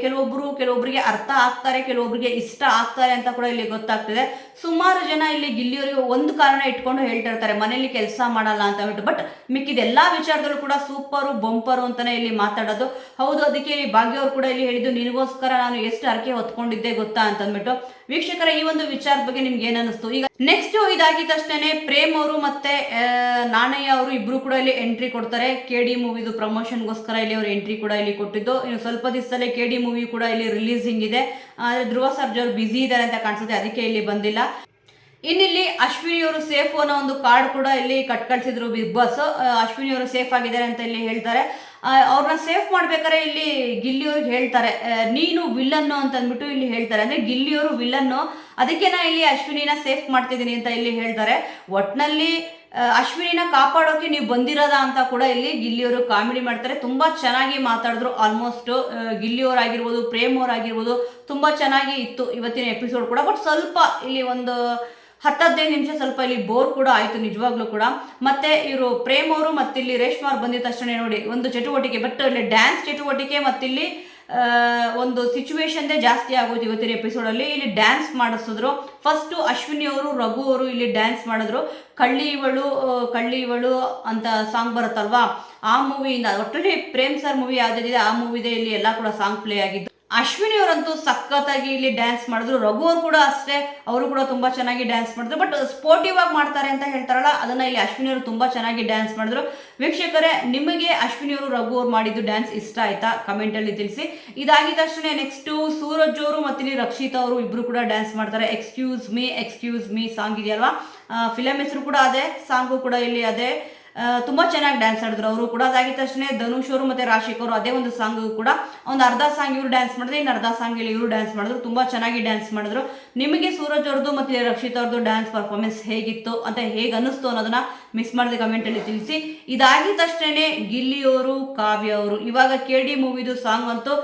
ಕೆಲವೊಬ್ಬರು ಕೆಲವೊಬ್ಬರಿಗೆ ಅರ್ಥ ಆಗ್ತಾರೆ ಕೆಲವೊಬ್ಬರಿಗೆ ಇಷ್ಟ ಆಗ್ತಾರೆ ಅಂತ ಕೂಡ ಇಲ್ಲಿ ಗೊತ್ತಾಗ್ತಿದೆ. ಸುಮಾರು ಜನ ಇಲ್ಲಿ ಗಿಲ್ಲಿಯವರಿಗೆ ಒಂದು ಕಾರಣ ಇಟ್ಕೊಂಡು ಹೇಳ್ತಾ ಇರ್ತಾರೆ ಮನೇಲಿ ಕೆಲಸ ಮಾಡಲ್ಲ ಅಂತ ಹೇಳ್ಬಿಟ್ಟು. ಬಟ್ ಮಿಕ್ಕಿದೆಲ್ಲ ವಿಚಾರದಲ್ಲೂ ಕೂಡ ಸೂಪರು, ಬೊಂಪರು ಅಂತಾನೆ ಇಲ್ಲಿ ಮಾತಾಡೋದು. ಹೌದು, ಅದಕ್ಕೆ ಇಲ್ಲಿ ಭಾಗ್ಯ ಅವ್ರು ಕೂಡ ಇಲ್ಲಿ ಹೇಳಿದ್ದು, ನಿನಗೋಸ್ಕರ ನಾನು ಎಷ್ಟು ಹರಕೆ ಹೊತ್ಕೊಂಡಿದ್ದೆ ಗೊತ್ತಾ ಅಂತ ಅಂದ್ಬಿಟ್ಟು ವೀಕ್ಷಕರ, ಈ ಒಂದು ವಿಚಾರದ ಬಗ್ಗೆ ನಿಮ್ಗೆ ಏನ್ ಅನಿಸ್ತು? ಈಗ ನೆಕ್ಸ್ಟ್ ಇದಾಗಿದ ತಕ್ಷಣ ಪ್ರೇಮ್ ಅವರು ಮತ್ತೆ ನಾಣಯ್ಯ ಅವರು ಇಬ್ರು ಕೂಡ ಇಲ್ಲಿ ಎಂಟ್ರಿ ಕೊಡ್ತಾರೆ. ಕೆ ಡಿ ಮೂವಿದು ಪ್ರಮೋಷನ್ಗೋಸ್ಕರ ಇಲ್ಲಿ ಅವರು ಎಂಟ್ರಿ ಕೂಡ ಇಲ್ಲಿ ಕೊಟ್ಟಿದ್ದು. ಇನ್ನು ಸ್ವಲ್ಪ ದಿವಸದಲ್ಲೇ ಕೆ ಡಿ ಮೂವಿ ಕೂಡ ಇಲ್ಲಿ ರಿಲೀಸಿಂಗ್ ಇದೆ ಆದ್ರೆ ಧ್ರುವ ಸರ್ಜ್ ಅವರು ಬ್ಯುಸಿ ಇದ್ದಾರೆ ಅಂತ ಕಾಣಿಸುತ್ತೆ, ಅದಕ್ಕೆ ಇಲ್ಲಿ ಬಂದಿಲ್ಲ. ಇನ್ನಿಲ್ಲಿ ಅಶ್ವಿನಿ ಅವರು ಸೇಫ್ ಅನ್ನೋ ಒಂದು ಕಾರ್ಡ್ ಕೂಡ ಇಲ್ಲಿ ಕಟ್ ಕಳ್ಸಿದ್ರು ಬಿಗ್ ಬಾಸ್ ಅಶ್ವಿನಿ ಅವರು ಸೇಫ್ ಆಗಿದ್ದಾರೆ ಅಂತ ಇಲ್ಲಿ ಹೇಳ್ತಾರೆ. ಅವ್ರನ್ನ ಸೇಫ್ ಮಾಡ್ಬೇಕಾದ್ರೆ ಇಲ್ಲಿ ಗಿಲ್ಲಿಯವ್ರಿಗೆ ಹೇಳ್ತಾರೆ. ನೀನು ವಿಲ್ಲನ್ನು ಅಂತ ಅಂದ್ಬಿಟ್ಟು ಇಲ್ಲಿ ಹೇಳ್ತಾರೆ. ಅಂದ್ರೆ ಗಿಲ್ಲಿಯವರು ವಿಲ್ಲನ್ನು ಅದಕ್ಕೆ ನಾ ಇಲ್ಲಿ ಅಶ್ವಿನಿನ ಸೇಫ್ ಮಾಡ್ತಿದ್ದೀನಿ ಅಂತ ಇಲ್ಲಿ ಹೇಳ್ತಾರೆ. ಒಟ್ನಲ್ಲಿ ಅಶ್ವಿನಿನ ಕಾಪಾಡೋಕೆ ನೀವು ಬಂದಿರೋದ ಅಂತ ಕೂಡ ಇಲ್ಲಿ ಗಿಲ್ಲಿಯವರು ಕಾಮಿಡಿ ಮಾಡ್ತಾರೆ. ತುಂಬಾ ಚೆನ್ನಾಗಿ ಮಾತಾಡಿದ್ರು ಆಲ್ಮೋಸ್ಟ್ ಗಿಲ್ಲಿಯವರಾಗಿರ್ಬೋದು ಪ್ರೇಮ್ ಅವರಾಗಿರ್ಬೋದು ತುಂಬಾ ಚೆನ್ನಾಗಿ ಇತ್ತು ಇವತ್ತಿನ ಎಪಿಸೋಡ್ ಕೂಡ. ಬಟ್ ಸ್ವಲ್ಪ ಇಲ್ಲಿ ಒಂದು ಹತ್ತು ಹದಿನೈದು ನಿಮಿಷ ಸ್ವಲ್ಪ ಇಲ್ಲಿ ಬೋರ್ ಕೂಡ ಆಯ್ತು, ನಿಜವಾಗ್ಲೂ ಕೂಡ. ಮತ್ತೆ ಇವರು ಪ್ರೇಮ್ ಅವರು ಮತ್ತೆ ಇಲ್ಲಿ ರೇಷ್ಮಾ ಅವ್ರು ಬಂದಿದ ತಕ್ಷಣ ನೋಡಿ, ಒಂದು ಚಟುವಟಿಕೆ ಬಟ್ ಇಲ್ಲಿ ಡ್ಯಾನ್ಸ್ ಚಟುವಟಿಕೆ ಮತ್ತಿಲ್ಲಿ ಒಂದು ಸಿಚುವೇಶನ್ದೇ ಜಾಸ್ತಿ ಆಗೋದು ಇವತ್ತಿನ ಎಪಿಸೋಡಲ್ಲಿ ಇಲ್ಲಿ ಡ್ಯಾನ್ಸ್ ಮಾಡಿಸಿದ್ರು ಫಸ್ಟು ಅಶ್ವಿನಿ ಅವರು, ರಘು ಅವರು ಇಲ್ಲಿ ಡ್ಯಾನ್ಸ್ ಮಾಡಿದ್ರು. ಕಳ್ಳಿ ಇವಳು ಕಳ್ಳಿ ಇವಳು ಅಂತ ಸಾಂಗ್ ಬರುತ್ತಲ್ವಾ? ಆ ಮೂವಿಯಿಂದ ಒಟ್ಟಲ್ಲಿ ಪ್ರೇಮ್ ಸರ್ ಮೂವಿ ಯಾವ್ದಿದೆ, ಆ ಮೂವಿದೆ ಇಲ್ಲಿ ಎಲ್ಲ ಕೂಡ ಸಾಂಗ್ ಪ್ಲೇ ಆಗಿದ್ದು. ಅಶ್ವಿನಿ ಅವರಂತೂ ಸಖತ್ತಾಗಿ ಇಲ್ಲಿ ಡ್ಯಾನ್ಸ್ ಮಾಡಿದ್ರು. ರಘು ಅವರು ಕೂಡ ಅಷ್ಟೇ, ಅವರು ಕೂಡ ತುಂಬಾ ಚೆನ್ನಾಗಿ ಡ್ಯಾನ್ಸ್ ಮಾಡಿದ್ರು. ಬಟ್ ಸ್ಪೋರ್ಟಿವ್ ಆಗಿ ಮಾಡ್ತಾರೆ ಅಂತ ಹೇಳ್ತಾರಲ್ಲ, ಅದನ್ನ ಇಲ್ಲಿ ಅಶ್ವಿನಿ ಅವರು ತುಂಬಾ ಚೆನ್ನಾಗಿ ಡ್ಯಾನ್ಸ್ ಮಾಡಿದ್ರು. ವೀಕ್ಷಕರೇ, ನಿಮಗೆ ಅಶ್ವಿನಿ ಅವರು ರಘು ಅವ್ರು ಮಾಡಿದ್ದು ಡ್ಯಾನ್ಸ್ ಇಷ್ಟ ಆಯ್ತಾ? ಕಮೆಂಟ್ ಅಲ್ಲಿ ತಿಳಿಸಿ. ಇದಾಗಿದ ತಕ್ಷಣ ನೆಕ್ಸ್ಟ್ ಸೂರಜ್ ಅವರು ಮತ್ತೆ ಇಲ್ಲಿ ರಕ್ಷಿತಾ ಅವರು ಇಬ್ರು ಕೂಡ ಡ್ಯಾನ್ಸ್ ಮಾಡ್ತಾರೆ. Excuse me excuse me song ಇದೆಯಲ್ವಾ? ಫಿಲಮ್ ಹೆಸರು ಕೂಡ ಅದೇ ಸಾಂಗು ಕೂಡ ಇಲ್ಲಿ ಅದೇ. ತುಂಬಾ ಚೆನ್ನಾಗಿ ಡ್ಯಾನ್ಸ್ ಆಡಿದ್ರು ಅವರು ಕೂಡ. ಅದಾಗಿದ ತಕ್ಷಣ ಧನುಷ್ ಅವರು ಮತ್ತೆ ರಾಶಿಕ್ ಅವರು ಅದೇ ಒಂದು ಸಾಂಗ್ ಕೂಡ. ಒಂದು ಅರ್ಧ ಸಾಂಗ್ ಇವರು ಡ್ಯಾನ್ಸ್ ಮಾಡಿದ್ರೆ ಇನ್ನು ಅರ್ಧ ಸಾಂಗ್ ಇಲ್ಲಿ ಇವರು ಡ್ಯಾನ್ಸ್ ಮಾಡಿದ್ರು. ತುಂಬಾ ಚೆನ್ನಾಗಿ ಡ್ಯಾನ್ಸ್ ಮಾಡಿದ್ರು. ನಿಮಗೆ ಸೂರಜ್ ಅವ್ರದ್ದು ಮತ್ತೆ ರಕ್ಷಿತ್ ಅವ್ರದ್ದು ಡ್ಯಾನ್ಸ್ ಪರ್ಫಾರ್ಮೆನ್ಸ್ ಹೇಗಿತ್ತು ಅಂತ ಹೇಗೆ ಅನ್ನಿಸ್ತು ಅನ್ನೋದನ್ನ ಮಿಸ್ ಮಾಡಿದೆ ಕಮೆಂಟ್ ಅಲ್ಲಿ ತಿಳಿಸಿ. ಇದಾಗಿದ ಗಿಲ್ಲಿಯವರು ಕಾವ್ಯ ಅವರು ಇವಾಗ ಕೆ ಡಿ ಮೂವಿದು ಸಾಂಗ್ ಅಂತೂ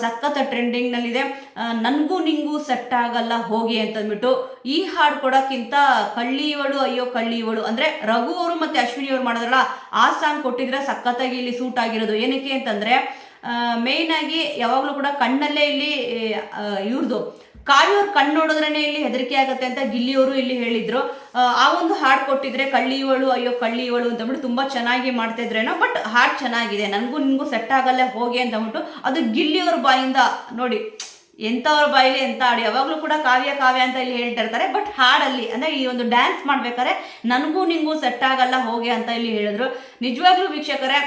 ಸಖತ್ ಟ್ರೆಂಡಿಂಗ್ ನಲ್ಲಿದೆ. ಆ, ನನ್ಗೂ ನಿಂಗೂ ಸೆಟ್ ಆಗಲ್ಲ ಹೋಗಿ ಅಂತಂದ್ಬಿಟ್ಟು ಈ ಹಾಡು ಕೊಡೋಕ್ಕಿಂತ ಕಳ್ಳಿಯವಳು ಅಯ್ಯೋ ಕಳ್ಳಿಯವಳು ಅಂದ್ರೆ ರಘು ಅವರು ಮತ್ತೆ ಅಶ್ವಿನಿ ಅವರು ಮಾಡಿದ್ರಲ್ಲ ಆ ಸಾಂಗ್ ಕೊಟ್ಟಿದ್ರೆ ಸಖತ್ತಾಗಿ ಇಲ್ಲಿ ಸೂಟ್ ಆಗಿರೋದು. ಏನಕ್ಕೆ ಅಂತಂದ್ರೆ ಮೇಯ್ನಾಗಿ ಯಾವಾಗಲೂ ಕೂಡ ಕಣ್ಣಲ್ಲೇ ಇಲ್ಲಿ ಇವ್ರದ್ದು ಕಾವ್ಯವ್ರ ಕಣ್ಣು ನೋಡಿದ್ರೇನೆ ಇಲ್ಲಿ ಹೆದರಿಕೆ ಆಗುತ್ತೆ ಅಂತ ಗಿಲ್ಲಿಯವರು ಇಲ್ಲಿ ಹೇಳಿದ್ರು. ಆ, ಆ ಒಂದು ಹಾಡು ಕೊಟ್ಟಿದ್ರೆ ಕಳ್ಳಿಯವಳು ಅಯ್ಯೋ ಕಳ್ಳಿಯವಳು ಅಂತ ಅಂದ್ಬಿಟ್ಟು ತುಂಬಾ ಚೆನ್ನಾಗಿ ಮಾಡ್ತಾ ಇದ್ರೇನೋ ಬಟ್ ಹಾಡು ಚೆನ್ನಾಗಿದೆ. ನನಗೂ ನಿಮಗೂ ಸೆಟ್ ಆಗಲ್ಲ ಹೋಗಿ ಅಂತ ಅಂದ್ಬಿಟ್ಟು ಅದು ಗಿಲ್ಲಿಯವ್ರ ಬಾಯಿಂದ ನೋಡಿ ಎಂಥವ್ರ ಬಾಯಿಲಿ ಎಂಥ ಹಾಡು ಯಾವಾಗಲೂ ಕೂಡ ಕಾವ್ಯ ಕಾವ್ಯ ಅಂತ ಇಲ್ಲಿ ಹೇಳ್ತಾ ಇರ್ತಾರೆ ಬಟ್ ಹಾಡಲ್ಲಿ, ಅಂದರೆ ಈ ಒಂದು ಡ್ಯಾನ್ಸ್ ಮಾಡ್ಬೇಕಾದ್ರೆ ನನಗೂ ನಿಂಗೂ ಸೆಟ್ ಆಗಲ್ಲ, ಹೋಗಿ ಅಂತ ಇಲ್ಲಿ ಹೇಳಿದ್ರು. ನಿಜವಾಗ್ಲೂ ವೀಕ್ಷಕರೇ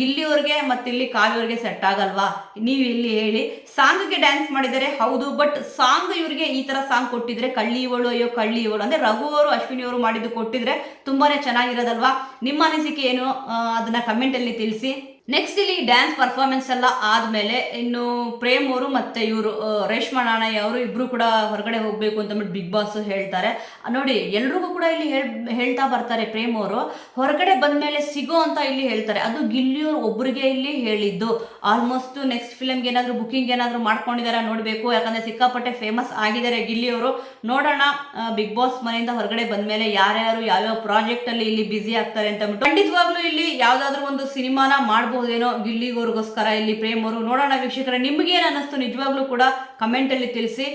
ಗಿಲ್ಲಿಯವ್ರಿಗೆ ಮತ್ತು ಇಲ್ಲಿ ಕಾವ್ಯವ್ರಿಗೆ ಸೆಟ್ ಆಗಲ್ವಾ? ನೀವು ಇಲ್ಲಿ ಹೇಳಿ. ಸಾಂಗ್ಗೆ ಡ್ಯಾನ್ಸ್ ಮಾಡಿದರೆ ಹೌದು ಬಟ್ ಸಾಂಗ್ ಇವರಿಗೆ ಈ ಥರ ಸಾಂಗ್ ಕೊಟ್ಟಿದ್ರೆ ಕಳ್ಳಿ ಇವಳು ಅಯ್ಯೋ ಕಳ್ಳಿ ಇವಳು ಅಂದರೆ ರಘು ಅವರು, ಅಶ್ವಿನಿ ಅವರು ಮಾಡಿದ್ದು ಕೊಟ್ಟಿದ್ರೆ ತುಂಬಾ ಚೆನ್ನಾಗಿರೋದಲ್ವಾ? ನಿಮ್ಮ ಅನಿಸಿಕೆ ಏನು? ಅದನ್ನು ಕಮೆಂಟಲ್ಲಿ ತಿಳಿಸಿ. ನೆಕ್ಸ್ಟ್ ಇಲ್ಲಿ ಡ್ಯಾನ್ಸ್ ಪರ್ಫಾರ್ಮೆನ್ಸ್ ಎಲ್ಲ ಆದ್ಮೇಲೆ ಇನ್ನು ಪ್ರೇಮ್ ಅವರು ಮತ್ತೆ ಇವರು ರೇಷ್ಮಾ ನಾಣಯ್ಯ ಅವರು ಇಬ್ರು ಕೂಡ ಹೊರಗಡೆ ಹೋಗ್ಬೇಕು ಅಂತಂದ್ಬಿಟ್ಟು ಬಿಗ್ ಬಾಸ್ ಹೇಳ್ತಾರೆ. ನೋಡಿ, ಎಲ್ರಿಗೂ ಕೂಡ ಇಲ್ಲಿ ಹೇಳ್, ಹೇಳ್ತಾ ಬರ್ತಾರೆ ಪ್ರೇಮ್ ಅವರು. ಹೊರಗಡೆ ಬಂದ್ಮೇಲೆ ಸಿಗೋ ಅಂತ ಇಲ್ಲಿ ಹೇಳ್ತಾರೆ. ಅದು ಗಿಲ್ಲಿಯವ್ರು ಒಬ್ಬರಿಗೆ ಇಲ್ಲಿ ಹೇಳಿದ್ದು. ಆಲ್ಮೋಸ್ಟ್ ನೆಕ್ಸ್ಟ್ ಫಿಲಮ್ಗೆ ಏನಾದರೂ ಬುಕಿಂಗ್ ಏನಾದರೂ ಮಾಡ್ಕೊಂಡಿದಾರ ನೋಡಬೇಕು. ಯಾಕಂದ್ರೆ ಸಿಕ್ಕಾಪಟ್ಟೆ ಫೇಮಸ್ ಆಗಿದ್ದಾರೆ ಗಿಲ್ಲಿಯವರು ನೋಡೋಣ ಬಿಗ್ ಬಾಸ್ ಮನೆಯಿಂದ ಹೊರಗಡೆ ಬಂದ್ಮೇಲೆ ಯಾರ್ಯಾರು ಯಾವ್ಯಾವ ಪ್ರಾಜೆಕ್ಟ್ ಅಲ್ಲಿ ಇಲ್ಲಿ ಬ್ಯುಸಿ ಆಗ್ತಾರೆ ಅಂತ ಖಂಡಿತವಾಗ್ಲೂ ಇಲ್ಲಿ ಯಾವುದಾದ್ರೂ ಒಂದು ಸಿನಿಮಾನ ಮಾಡ್ಬಹುದೇನೋ ಗಿಲ್ಲಿಗೋರ್ಗೋಸ್ಕರ ಇಲ್ಲಿ ಪ್ರೇಮ್ ಅವರು ನೋಡೋಣ ವೀಕ್ಷಕರ, ನಿಮ್ಗೆ ಏನ್ ಅನ್ನಿಸ್ತು? ನಿಜವಾಗ್ಲೂ ಕೂಡ ಕಮೆಂಟಲ್ಲಿ ತಿಳಿಸಿ.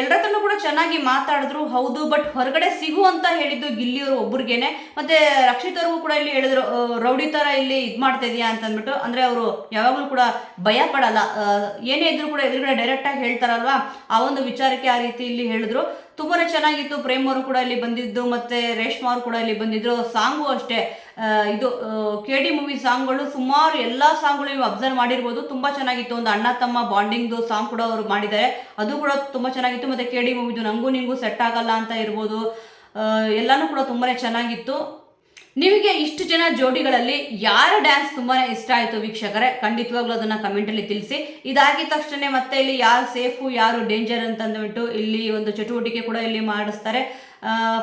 ಎಲ್ಲರತ್ರನೂ ಕೂಡ ಚೆನ್ನಾಗಿ ಮಾತಾಡಿದ್ರು, ಹೌದು ಬಟ್ ಹೊರಗಡೆ ಸಿಗು ಅಂತ ಹೇಳಿದ್ದು ಗಿಲ್ಲಿಯವರು ಒಬ್ಬರಿಗೇನೆ ಮತ್ತೆ ರಕ್ಷಿತರಿಗೂ ಕೂಡ ಇಲ್ಲಿ ಹೇಳಿದ್ರು ರೌಡಿ ತರ ಇಲ್ಲಿ ಇದು ಮಾಡ್ತಾ ಇದೀಯಾ? ಅಂತ ಅಂದ್ಬಿಟ್ಟು, ಅಂದ್ರೆ ಅವರು ಯಾವಾಗಲೂ ಕೂಡ ಭಯ ಪಡಲ್ಲ. ಏನೇ ಇದ್ರು ಕೂಡ ಎದುರುಗಡೆ ಡೈರೆಕ್ಟ್ ಆಗಿ ಹೇಳ್ತಾರಲ್ವಾ? ಆ ಒಂದು ವಿಚಾರಕ್ಕೆ ಆ ರೀತಿ ಇಲ್ಲಿ ಹೇಳಿದ್ರು. ತುಂಬಾನೇ ಚೆನ್ನಾಗಿತ್ತು. ಪ್ರೇಮ್ ಅವರು ಕೂಡ ಇಲ್ಲಿ ಬಂದಿದ್ದು, ಮತ್ತೆ ರೇಷ್ಮಾ ಅವರು ಕೂಡ ಇಲ್ಲಿ ಬಂದಿದ್ರು. ಸಾಂಗು ಅಷ್ಟೇ. ಇದು ಕೆ ಡಿ ಮೂವಿ ಸಾಂಗ್ಗಳು ಸುಮಾರು ಎಲ್ಲ ಸಾಂಗ್ಗಳು ನೀವು ಅಬ್ಸರ್ವ್ ಮಾಡಿರ್ಬೋದು. ತುಂಬ ಚೆನ್ನಾಗಿತ್ತು. ಒಂದು ಅಣ್ಣ ತಮ್ಮ ಬಾಂಡಿಂಗ್ದು ಸಾಂಗ್ ಕೂಡ ಅವರು ಮಾಡಿದ್ದಾರೆ. ಅದು ಕೂಡ ತುಂಬಾ ಚೆನ್ನಾಗಿತ್ತು. ಮತ್ತೆ ಕೆ ಡಿ ಮೂವಿದು ನಂಗೂ ನಿಂಗೂ ಸೆಟ್ ಆಗಲ್ಲ ಅಂತ ಇರ್ಬೋದು. ಎಲ್ಲನೂ ಎಲ್ಲಾನು ಕೂಡ ತುಂಬಾನೇ ಚೆನ್ನಾಗಿತ್ತು. ನಿಮಗೆ ಇಷ್ಟು ಜನ ಜೋಡಿಗಳಲ್ಲಿ ಯಾರ ಡ್ಯಾನ್ಸ್ ತುಂಬಾ ಇಷ್ಟ ಆಯಿತು ವೀಕ್ಷಕರೇ, ಖಂಡಿತವಾಗ್ಲೂ ಅದನ್ನು ಕಮೆಂಟಲ್ಲಿ ತಿಳಿಸಿ. ಇದಾಗಿದ ತಕ್ಷಣ ಮತ್ತೆ ಇಲ್ಲಿ ಯಾರು ಸೇಫು ಯಾರು ಡೇಂಜರ್ ಅಂತ ಅಂದ್ಬಿಟ್ಟು ಇಲ್ಲಿ ಒಂದು ಚಟುವಟಿಕೆ ಕೂಡ ಇಲ್ಲಿ ಮಾಡಿಸ್ತಾರೆ.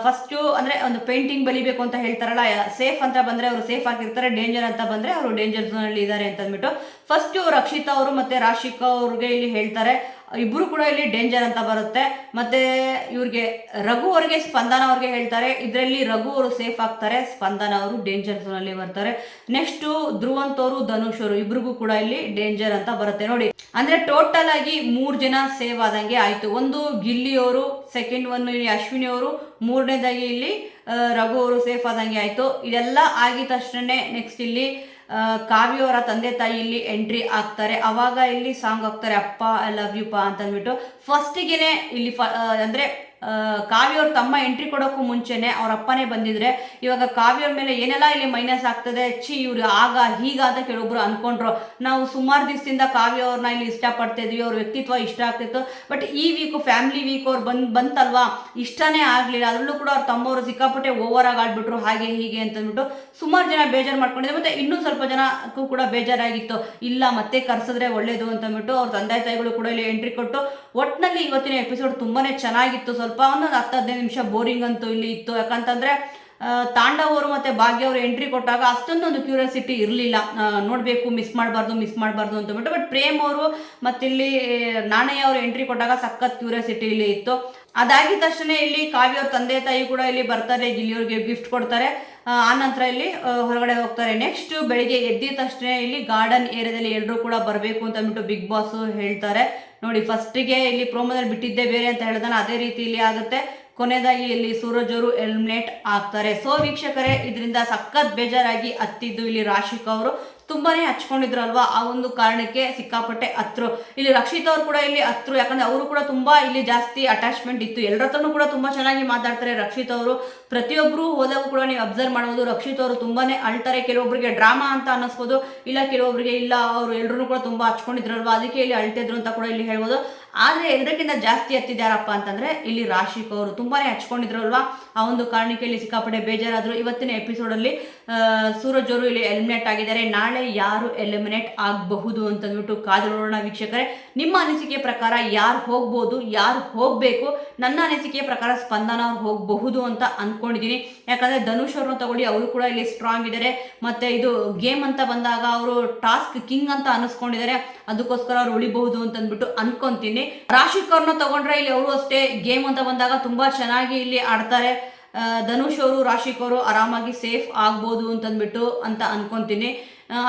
ಫಸ್ಟು ಅಂದರೆ ಒಂದು ಪೇಂಟಿಂಗ್ ಬಲಿಬೇಕು ಅಂತ ಹೇಳ್ತಾರಲ್ಲ ಸೇಫ್ ಅಂತ ಬಂದರೆ ಅವರು ಸೇಫ್ ಆಗಿರ್ತಾರೆ ಡೇಂಜರ್ ಅಂತ ಬಂದರೆ ಅವರು ಡೇಂಜರ್ ಝೋನಲ್ಲಿ ಇದ್ದಾರೆ ಅಂತ ಅಂದ್ಬಿಟ್ಟು ಫಸ್ಟು ರಕ್ಷಿತಾ ಅವರು ಮತ್ತು ರಾಶಿಕಾ ಅವ್ರಿಗೆ ಇಲ್ಲಿ ಹೇಳ್ತಾರೆ. ಇಬ್ಬರು ಕೂಡ ಇಲ್ಲಿ ಡೇಂಜರ್ ಅಂತ ಬರುತ್ತೆ. ಮತ್ತೆ ಇವ್ರಿಗೆ ರಘು ಅವ್ರಿಗೆ ಸ್ಪಂದನ ಅವ್ರಿಗೆ ಹೇಳ್ತಾರೆ. ಇದರಲ್ಲಿ ರಘು ಅವರು ಸೇಫ್ ಆಗ್ತಾರೆ. ಸ್ಪಂದನ ಅವರು ಡೇಂಜರ್ ಅಲ್ಲಿ ಬರ್ತಾರೆ. ನೆಕ್ಸ್ಟು ಧ್ರುವಂತ್ ಅವರು ಧನುಷ್ ಅವರು ಇಬ್ರಿಗೂ ಕೂಡ ಇಲ್ಲಿ ಡೇಂಜರ್ ಅಂತ ಬರುತ್ತೆ. ನೋಡಿ, ಅಂದ್ರೆ ಟೋಟಲ್ ಆಗಿ ಮೂರು ಜನ ಸೇವ್ ಆದಂಗೆ ಆಯ್ತು. ಒಂದು ಗಿಲ್ಲಿ ಅವರು ಸೆಕೆಂಡ್ ಒನ್ ಇಲ್ಲಿ ಅಶ್ವಿನಿ ಅವರು, ಮೂರನೇದಾಗಿ ಇಲ್ಲಿ ರಘು ಅವರು ಸೇಫ್ ಆದಂಗೆ ಆಯ್ತು. ಇದೆಲ್ಲ ಆಗಿದ ತಕ್ಷಣ ನೆಕ್ಸ್ಟ್ ಇಲ್ಲಿ ಆ, ಕಾವ್ಯ ಅವರ ತಂದೆ ತಾಯಿ ಇಲ್ಲಿ ಎಂಟ್ರಿ ಆಗ್ತಾರೆ. ಅವಾಗ ಇಲ್ಲಿ ಸಾಂಗ್ ಹಾಕ್ತಾರೆ ಅಪ್ಪ ಐ ಲವ್ ಯು ಪಾ ಅಂತ ಅಂದ್ಬಿಟ್ಟು ಫಸ್ಟಿಗೆನೆ ಇಲ್ಲಿ ಫ ಅಂದ್ರೆ ಆ, ಕಾವ್ಯ ಅವ್ರ ತಮ್ಮ ಎಂಟ್ರಿ ಕೊಡೋಕ್ಕೂ ಮುಂಚೆನೆ ಅವ್ರ ಅಪ್ಪನೇ ಬಂದಿದ್ರೆ ಇವಾಗ ಕಾವ್ಯ ಅವ್ರ ಮೇಲೆ ಏನೆಲ್ಲ ಇಲ್ಲಿ ಮೈನಸ್ ಆಗ್ತದೆ ಚಿ ಇವ್ರು ಆಗ ಹೀಗ ಅಂತ ಕೆಲವೊಬ್ರು ಅನ್ಕೊಂಡ್ರು. ನಾವು ಸುಮಾರು ದಿವಸದಿಂದ ಕಾವ್ಯ ಅವ್ರನ್ನ ಇಲ್ಲಿ ಇಷ್ಟಪಡ್ತಾ ಇದ್ವಿ ಅವ್ರ ವ್ಯಕ್ತಿತ್ವ ಇಷ್ಟ ಆಗ್ತಿತ್ತು. ಬಟ್ ಈ ವೀಕು ಫ್ಯಾಮಿಲಿ ವೀಕ್ ಅವ್ರು ಬಂದ್ ಬಂತಲ್ವಾ? ಇಷ್ಟನೇ ಆಗಲಿಲ್ಲ. ಅದರಲ್ಲೂ ಕೂಡ ಅವ್ರ ತಮ್ಮವರು ಸಿಕ್ಕಾಪಟ್ಟೆ ಓವರ್ ಆಗಿ ಆಡ್ಬಿಟ್ರು ಹಾಗೆ ಹೀಗೆ ಅಂತ ಅಂದ್ಬಿಟ್ಟು ಸುಮಾರು ಜನ ಬೇಜಾರು ಮಾಡ್ಕೊಂಡಿದ್ರು. ಮತ್ತೆ ಇನ್ನೂ ಸ್ವಲ್ಪ ಜನಕ್ಕೂ ಕೂಡ ಬೇಜಾರಾಗಿತ್ತು. ಇಲ್ಲ ಮತ್ತೆ ಕರ್ಸಿದ್ರೆ ಒಳ್ಳೇದು ಅಂತ ಅಂದ್ಬಿಟ್ಟು ಅವ್ರ ತಂದೆ ತಾಯಿಗಳು ಕೂಡ ಇಲ್ಲಿ ಎಂಟ್ರಿ ಕೊಟ್ಟು ಒಟ್ಟಿನಲ್ಲಿ ಇವತ್ತಿನ ಎಪಿಸೋಡ್ ತುಂಬಾನೇ ಚೆನ್ನಾಗಿತ್ತು. ಸ್ವಲ್ಪ ಒಂದೊಂದು ಹತ್ತು ಹದಿನೈದು ನಿಮಿಷ ಬೋರಿಂಗ್ ಅಂತೂ ಇಲ್ಲಿ ಇತ್ತು. ಯಾಕಂತಂದ್ರೆ ತಾಂಡವರು ಮತ್ತೆ ಭಾಗ್ಯ ಎಂಟ್ರಿ ಕೊಟ್ಟಾಗ ಅಷ್ಟೊಂದೊಂದು ಕ್ಯೂರಿಯಾಸಿಟಿ ಇರಲಿಲ್ಲ. ನೋಡಬೇಕು ಮಿಸ್ ಮಾಡಬಾರ್ದು ಮಿಸ್ ಮಾಡಬಾರ್ದು ಅಂತ ಬಿಟ್ಟು ಬಟ್ ಪ್ರೇಮ್ ಅವರು ಮತ್ತಿಲ್ಲಿ ನಾಣಯ್ಯ ಅವರು ಎಂಟ್ರಿ ಕೊಟ್ಟಾಗ ಸಖತ್ ಕ್ಯೂರಿಯಾಸಿಟಿ ಇಲ್ಲಿ ಇತ್ತು. ಅದಾಗಿದ ತಕ್ಷಣ ಇಲ್ಲಿ ಕಾವ್ಯ ಅವ್ರ ತಂದೆ ತಾಯಿ ಕೂಡ ಇಲ್ಲಿ ಬರ್ತಾರೆ, ಗಿಲ್ಲಿಯವ್ರಿಗೆ ಗಿಫ್ಟ್ ಕೊಡ್ತಾರೆ. ಆ ನಂತರ ಇಲ್ಲಿ ಹೊರಗಡೆ ಹೋಗ್ತಾರೆ. ನೆಕ್ಸ್ಟ್ ಬೆಳಿಗ್ಗೆ ಎದ್ದಿದ ತಕ್ಷಣ ಇಲ್ಲಿ ಗಾರ್ಡನ್ ಏರಿಯಾದಲ್ಲಿ ಎಲ್ಲರೂ ಕೂಡ ಬರಬೇಕು ಅಂತ ಅಂದ್ಬಿಟ್ಟು ಬಿಗ್ ಬಾಸ್ ಹೇಳ್ತಾರೆ. ನೋಡಿ ಫಸ್ಟಿಗೆ ಇಲ್ಲಿ ಪ್ರೋಮೋದಲ್ಲಿ ಬಿಟ್ಟಿದ್ದೆ ಬೇರೆ ಅಂತ ಹೇಳಿದನ, ಅದೇ ರೀತಿ ಇಲ್ಲಿ ಆಗುತ್ತೆ. ಕೊನೆಯದಾಗಿ ಇಲ್ಲಿ ಸೂರಜರು ಅವರು ಎಲಿಮಿನೇಟ್ ಆಗ್ತಾರೆ. ಸೊ ವೀಕ್ಷಕರೇ, ಇದರಿಂದ ಸಖತ್ ಬೇಜಾರಾಗಿ ಹತ್ತಿದ್ದು ಇಲ್ಲಿ ರಾಶಿಕ್ ಅವರು. ತುಂಬಾನೇ ಹಚ್ಕೊಂಡಿದ್ರು ಅಲ್ವಾ ಆ ಒಂದು ಕಾರಣಕ್ಕೆ ಸಿಕ್ಕಾಪಟ್ಟೆ ಹತ್ರು. ಇಲ್ಲಿ ರಕ್ಷಿತ್ ಅವ್ರು ಕೂಡ ಇಲ್ಲಿ ಹತ್ರು. ಯಾಕಂದ್ರೆ ಅವರು ಕೂಡ ತುಂಬಾ ಇಲ್ಲಿ ಜಾಸ್ತಿ ಅಟ್ಯಾಚ್ಮೆಂಟ್ ಇತ್ತು. ಎಲ್ಲರ ಹತ್ರನೂ ಕೂಡ ತುಂಬಾ ಚೆನ್ನಾಗಿ ಮಾತಾಡ್ತಾರೆ ರಕ್ಷಿತ್ ಅವರು. ಪ್ರತಿಯೊಬ್ಬರು ಹೋದಾಗ ಕೂಡ ನೀವು ಅಬ್ಸರ್ವ್ ಮಾಡ್ಬೋದು. ರಕ್ಷಿತ್ ಅವರು ತುಂಬಾನೇ ಅಳ್ತಾರೆ. ಕೆಲವೊಬ್ಬರಿಗೆ ಡ್ರಾಮಾ ಅಂತ ಅನ್ನಿಸ್ಬೋದು. ಇಲ್ಲ ಕೆಲವೊಬ್ಬರಿಗೆ ಇಲ್ಲ, ಅವರು ಎಲ್ಲರೂ ಕೂಡ ತುಂಬಾ ಹಚ್ಕೊಂಡಿದ್ರಲ್ವಾ? ಅದಕ್ಕೆ ಇಲ್ಲಿ ಅಳ್ತಿದ್ರು ಅಂತ ಕೂಡ ಇಲ್ಲಿ ಹೇಳ್ಬೋದು. ಆದರೆ ಎಲ್ಲರಿಗಿಂತ ಜಾಸ್ತಿ ಹತ್ತಿದ್ಯಾರಪ್ಪ ಅಂತಂದ್ರೆ ಇಲ್ಲಿ ರಾಶಿಕ್ ಅವರು. ತುಂಬಾನೇ ಹಚ್ಕೊಂಡಿದ್ರಲ್ವಾ? ಆ ಒಂದು ಕಾರಣಕ್ಕೆ ಇಲ್ಲಿ ಸಿಕ್ಕಾಪಟ್ಟೆ ಬೇಜಾರಾದ್ರು. ಇವತ್ತಿನ ಎಪಿಸೋಡಲ್ಲಿ ಸೂರಜ್ ಅವರು ಇಲ್ಲಿ ಎಲಿಮಿನೇಟ್ ಆಗಿದ್ದಾರೆ. ನಾಳೆ ಯಾರು ಎಲಿಮಿನೇಟ್ ಆಗಬಹುದು ಅಂತಂದ್ಬಿಟ್ಟು ಕಾದು ನೋಡೋಣ ವೀಕ್ಷಕರೇ. ನಿಮ್ಮ ಅನಿಸಿಕೆ ಪ್ರಕಾರ ಯಾರು ಹೋಗ್ಬೋದು? ಯಾರು ಹೋಗಬೇಕು? ನನ್ನ ಅನಿಸಿಕೆಯ ಪ್ರಕಾರ ಸ್ಪಂದನ ಹೋಗಬಹುದು ಅಂತ ಅನ್ಕೊಂಡಿದ್ದೀನಿ ಯಾಕಂದ್ರೆ ಧನುಷ್ ಅವ್ರನ್ನ ತಗೊಳ್ಳಿ, ಅವರು ಕೂಡ ಇಲ್ಲಿ ಸ್ಟ್ರಾಂಗ್ ಇದ್ದಾರೆ ಮತ್ತೆ ಇದು ಗೇಮ್ ಅಂತ ಬಂದಾಗ ಅವರು ಟಾಸ್ಕ್ ಕಿಂಗ್ ಅಂತ ಅನಿಸ್ಕೊಂಡಿದ್ದಾರೆ ಅದಕ್ಕೋಸ್ಕರ ಅವ್ರು ಉಳಿಬಹುದು ಅಂತ ಅಂದ್ಬಿಟ್ಟು ಅನ್ಕೊಂತೀನಿ. ರಾಶಿಕ್ ಅವ್ರನ್ನ ತಗೊಂಡ್ರೆ ಇಲ್ಲಿ ಅವರು ಅಷ್ಟೇ ಗೇಮ್ ಅಂತ ಬಂದಾಗ ತುಂಬಾ ಚೆನ್ನಾಗಿ ಇಲ್ಲಿ ಆಡ್ತಾರೆ. ಧನುಷ್ ಅವರು, ರಾಶಿಕ್ ಅವರು ಆರಾಮಾಗಿ ಸೇಫ್ ಆಗ್ಬೋದು ಅಂತಂದ್ಬಿಟ್ಟು ಅಂತ ಅನ್ಕೊಂತೀನಿ.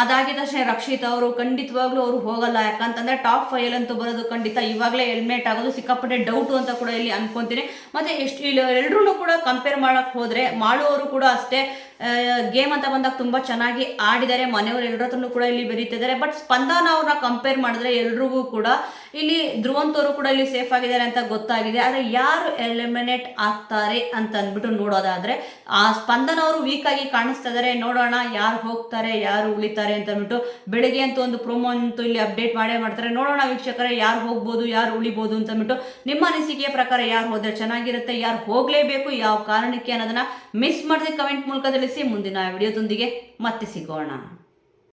ಅದಾಗಿದ ತಕ್ಷಣ ರಕ್ಷಿತ್ ಅವರು ಖಂಡಿತವಾಗ್ಲೂ ಅವರು ಹೋಗಲ್ಲ. ಯಾಕಂತಂದ್ರೆ ಟಾಪ್ ಫೈಲ್ ಅಂತೂ ಬರೋದು ಖಂಡಿತ ಇವಾಗಲೇ ಹೆಲ್ಮೆಟ್ ಆಗೋದು. ಸಿಕ್ಕಾಪಟ್ಟೆ ಡೌಟು ಅಂತ ಕೂಡ ಇಲ್ಲಿ ಅನ್ಕೊಂತೀನಿ. ಮತ್ತೆ ಎಷ್ಟು ಇಲ್ಲಿ ಎಲ್ಲರೂ ಕೂಡ ಕಂಪೇರ್ ಮಾಡಕ್ ಹೋದ್ರೆ ಮಾಡುವವರು ಕೂಡ ಅಷ್ಟೇ ಗೇಮ್ ಅಂತ ಬಂದಾಗ ತುಂಬಾ ಚೆನ್ನಾಗಿ ಆಡಿದ್ದಾರೆ. ಮನೆಯವರು ಎಲ್ಲರ ಕೂಡ ಇಲ್ಲಿ ಬೆರೀತಿದ್ದಾರೆ. ಬಟ್ ಸ್ಪಂದನ ಅವ್ರನ್ನ ಕಂಪೇರ್ ಮಾಡಿದ್ರೆ ಎಲ್ರಿಗೂ ಕೂಡ ಇಲ್ಲಿ ಧ್ರುವಂತವರು ಕೂಡ ಇಲ್ಲಿ ಸೇಫ್ ಆಗಿದ್ದಾರೆ ಅಂತ ಗೊತ್ತಾಗಿದೆ. ಆದರೆ ಯಾರು ಎಲಿಮಿನೇಟ್ ಆಗ್ತಾರೆ ಅಂತ ಅಂದ್ಬಿಟ್ಟು ನೋಡೋದಾದ್ರೆ, ಆ ಸ್ಪಂದನ ಅವರು ವೀಕ್ ಆಗಿ ಕಾಣಿಸ್ತಾ ಇದ್ದಾರೆ ನೋಡೋಣ ಯಾರು ಹೋಗ್ತಾರೆ, ಯಾರು ಉಳಿತಾರೆ ಅಂತ ಅಂದ್ಬಿಟ್ಟು ಬೆಳಿಗ್ಗೆ ಅಂತ ಒಂದು ಪ್ರೋಮೋ ಅಂತೂ ಇಲ್ಲಿ ಅಪ್ಡೇಟ್ ಮಾಡೇ ಮಾಡ್ತಾರೆ. ನೋಡೋಣ ವೀಕ್ಷಕರೇ, ಯಾರು ಹೋಗ್ಬೋದು, ಯಾರು ಉಳಿಬೋದು ಅಂತ ಅಂದ್ಬಿಟ್ಟು ನಿಮ್ಮ ಅನಿಸಿಕೆಯ ಪ್ರಕಾರ ಯಾರು ಹೋದ್ರೆ ಚೆನ್ನಾಗಿರುತ್ತೆ, ಯಾರು ಹೋಗಲೇಬೇಕು, ಯಾವ ಕಾರಣಕ್ಕೆ ಅನ್ನೋದನ್ನ ಮಿಸ್ ಮಾಡದೆ ಕಮೆಂಟ್ ಮೂಲಕ ತಿಳಿಸಿ ಮುಂದಿನ ವಿಡಿಯೋದೊಂದಿಗೆ ಮತ್ತೆ ಸಿಗೋಣ.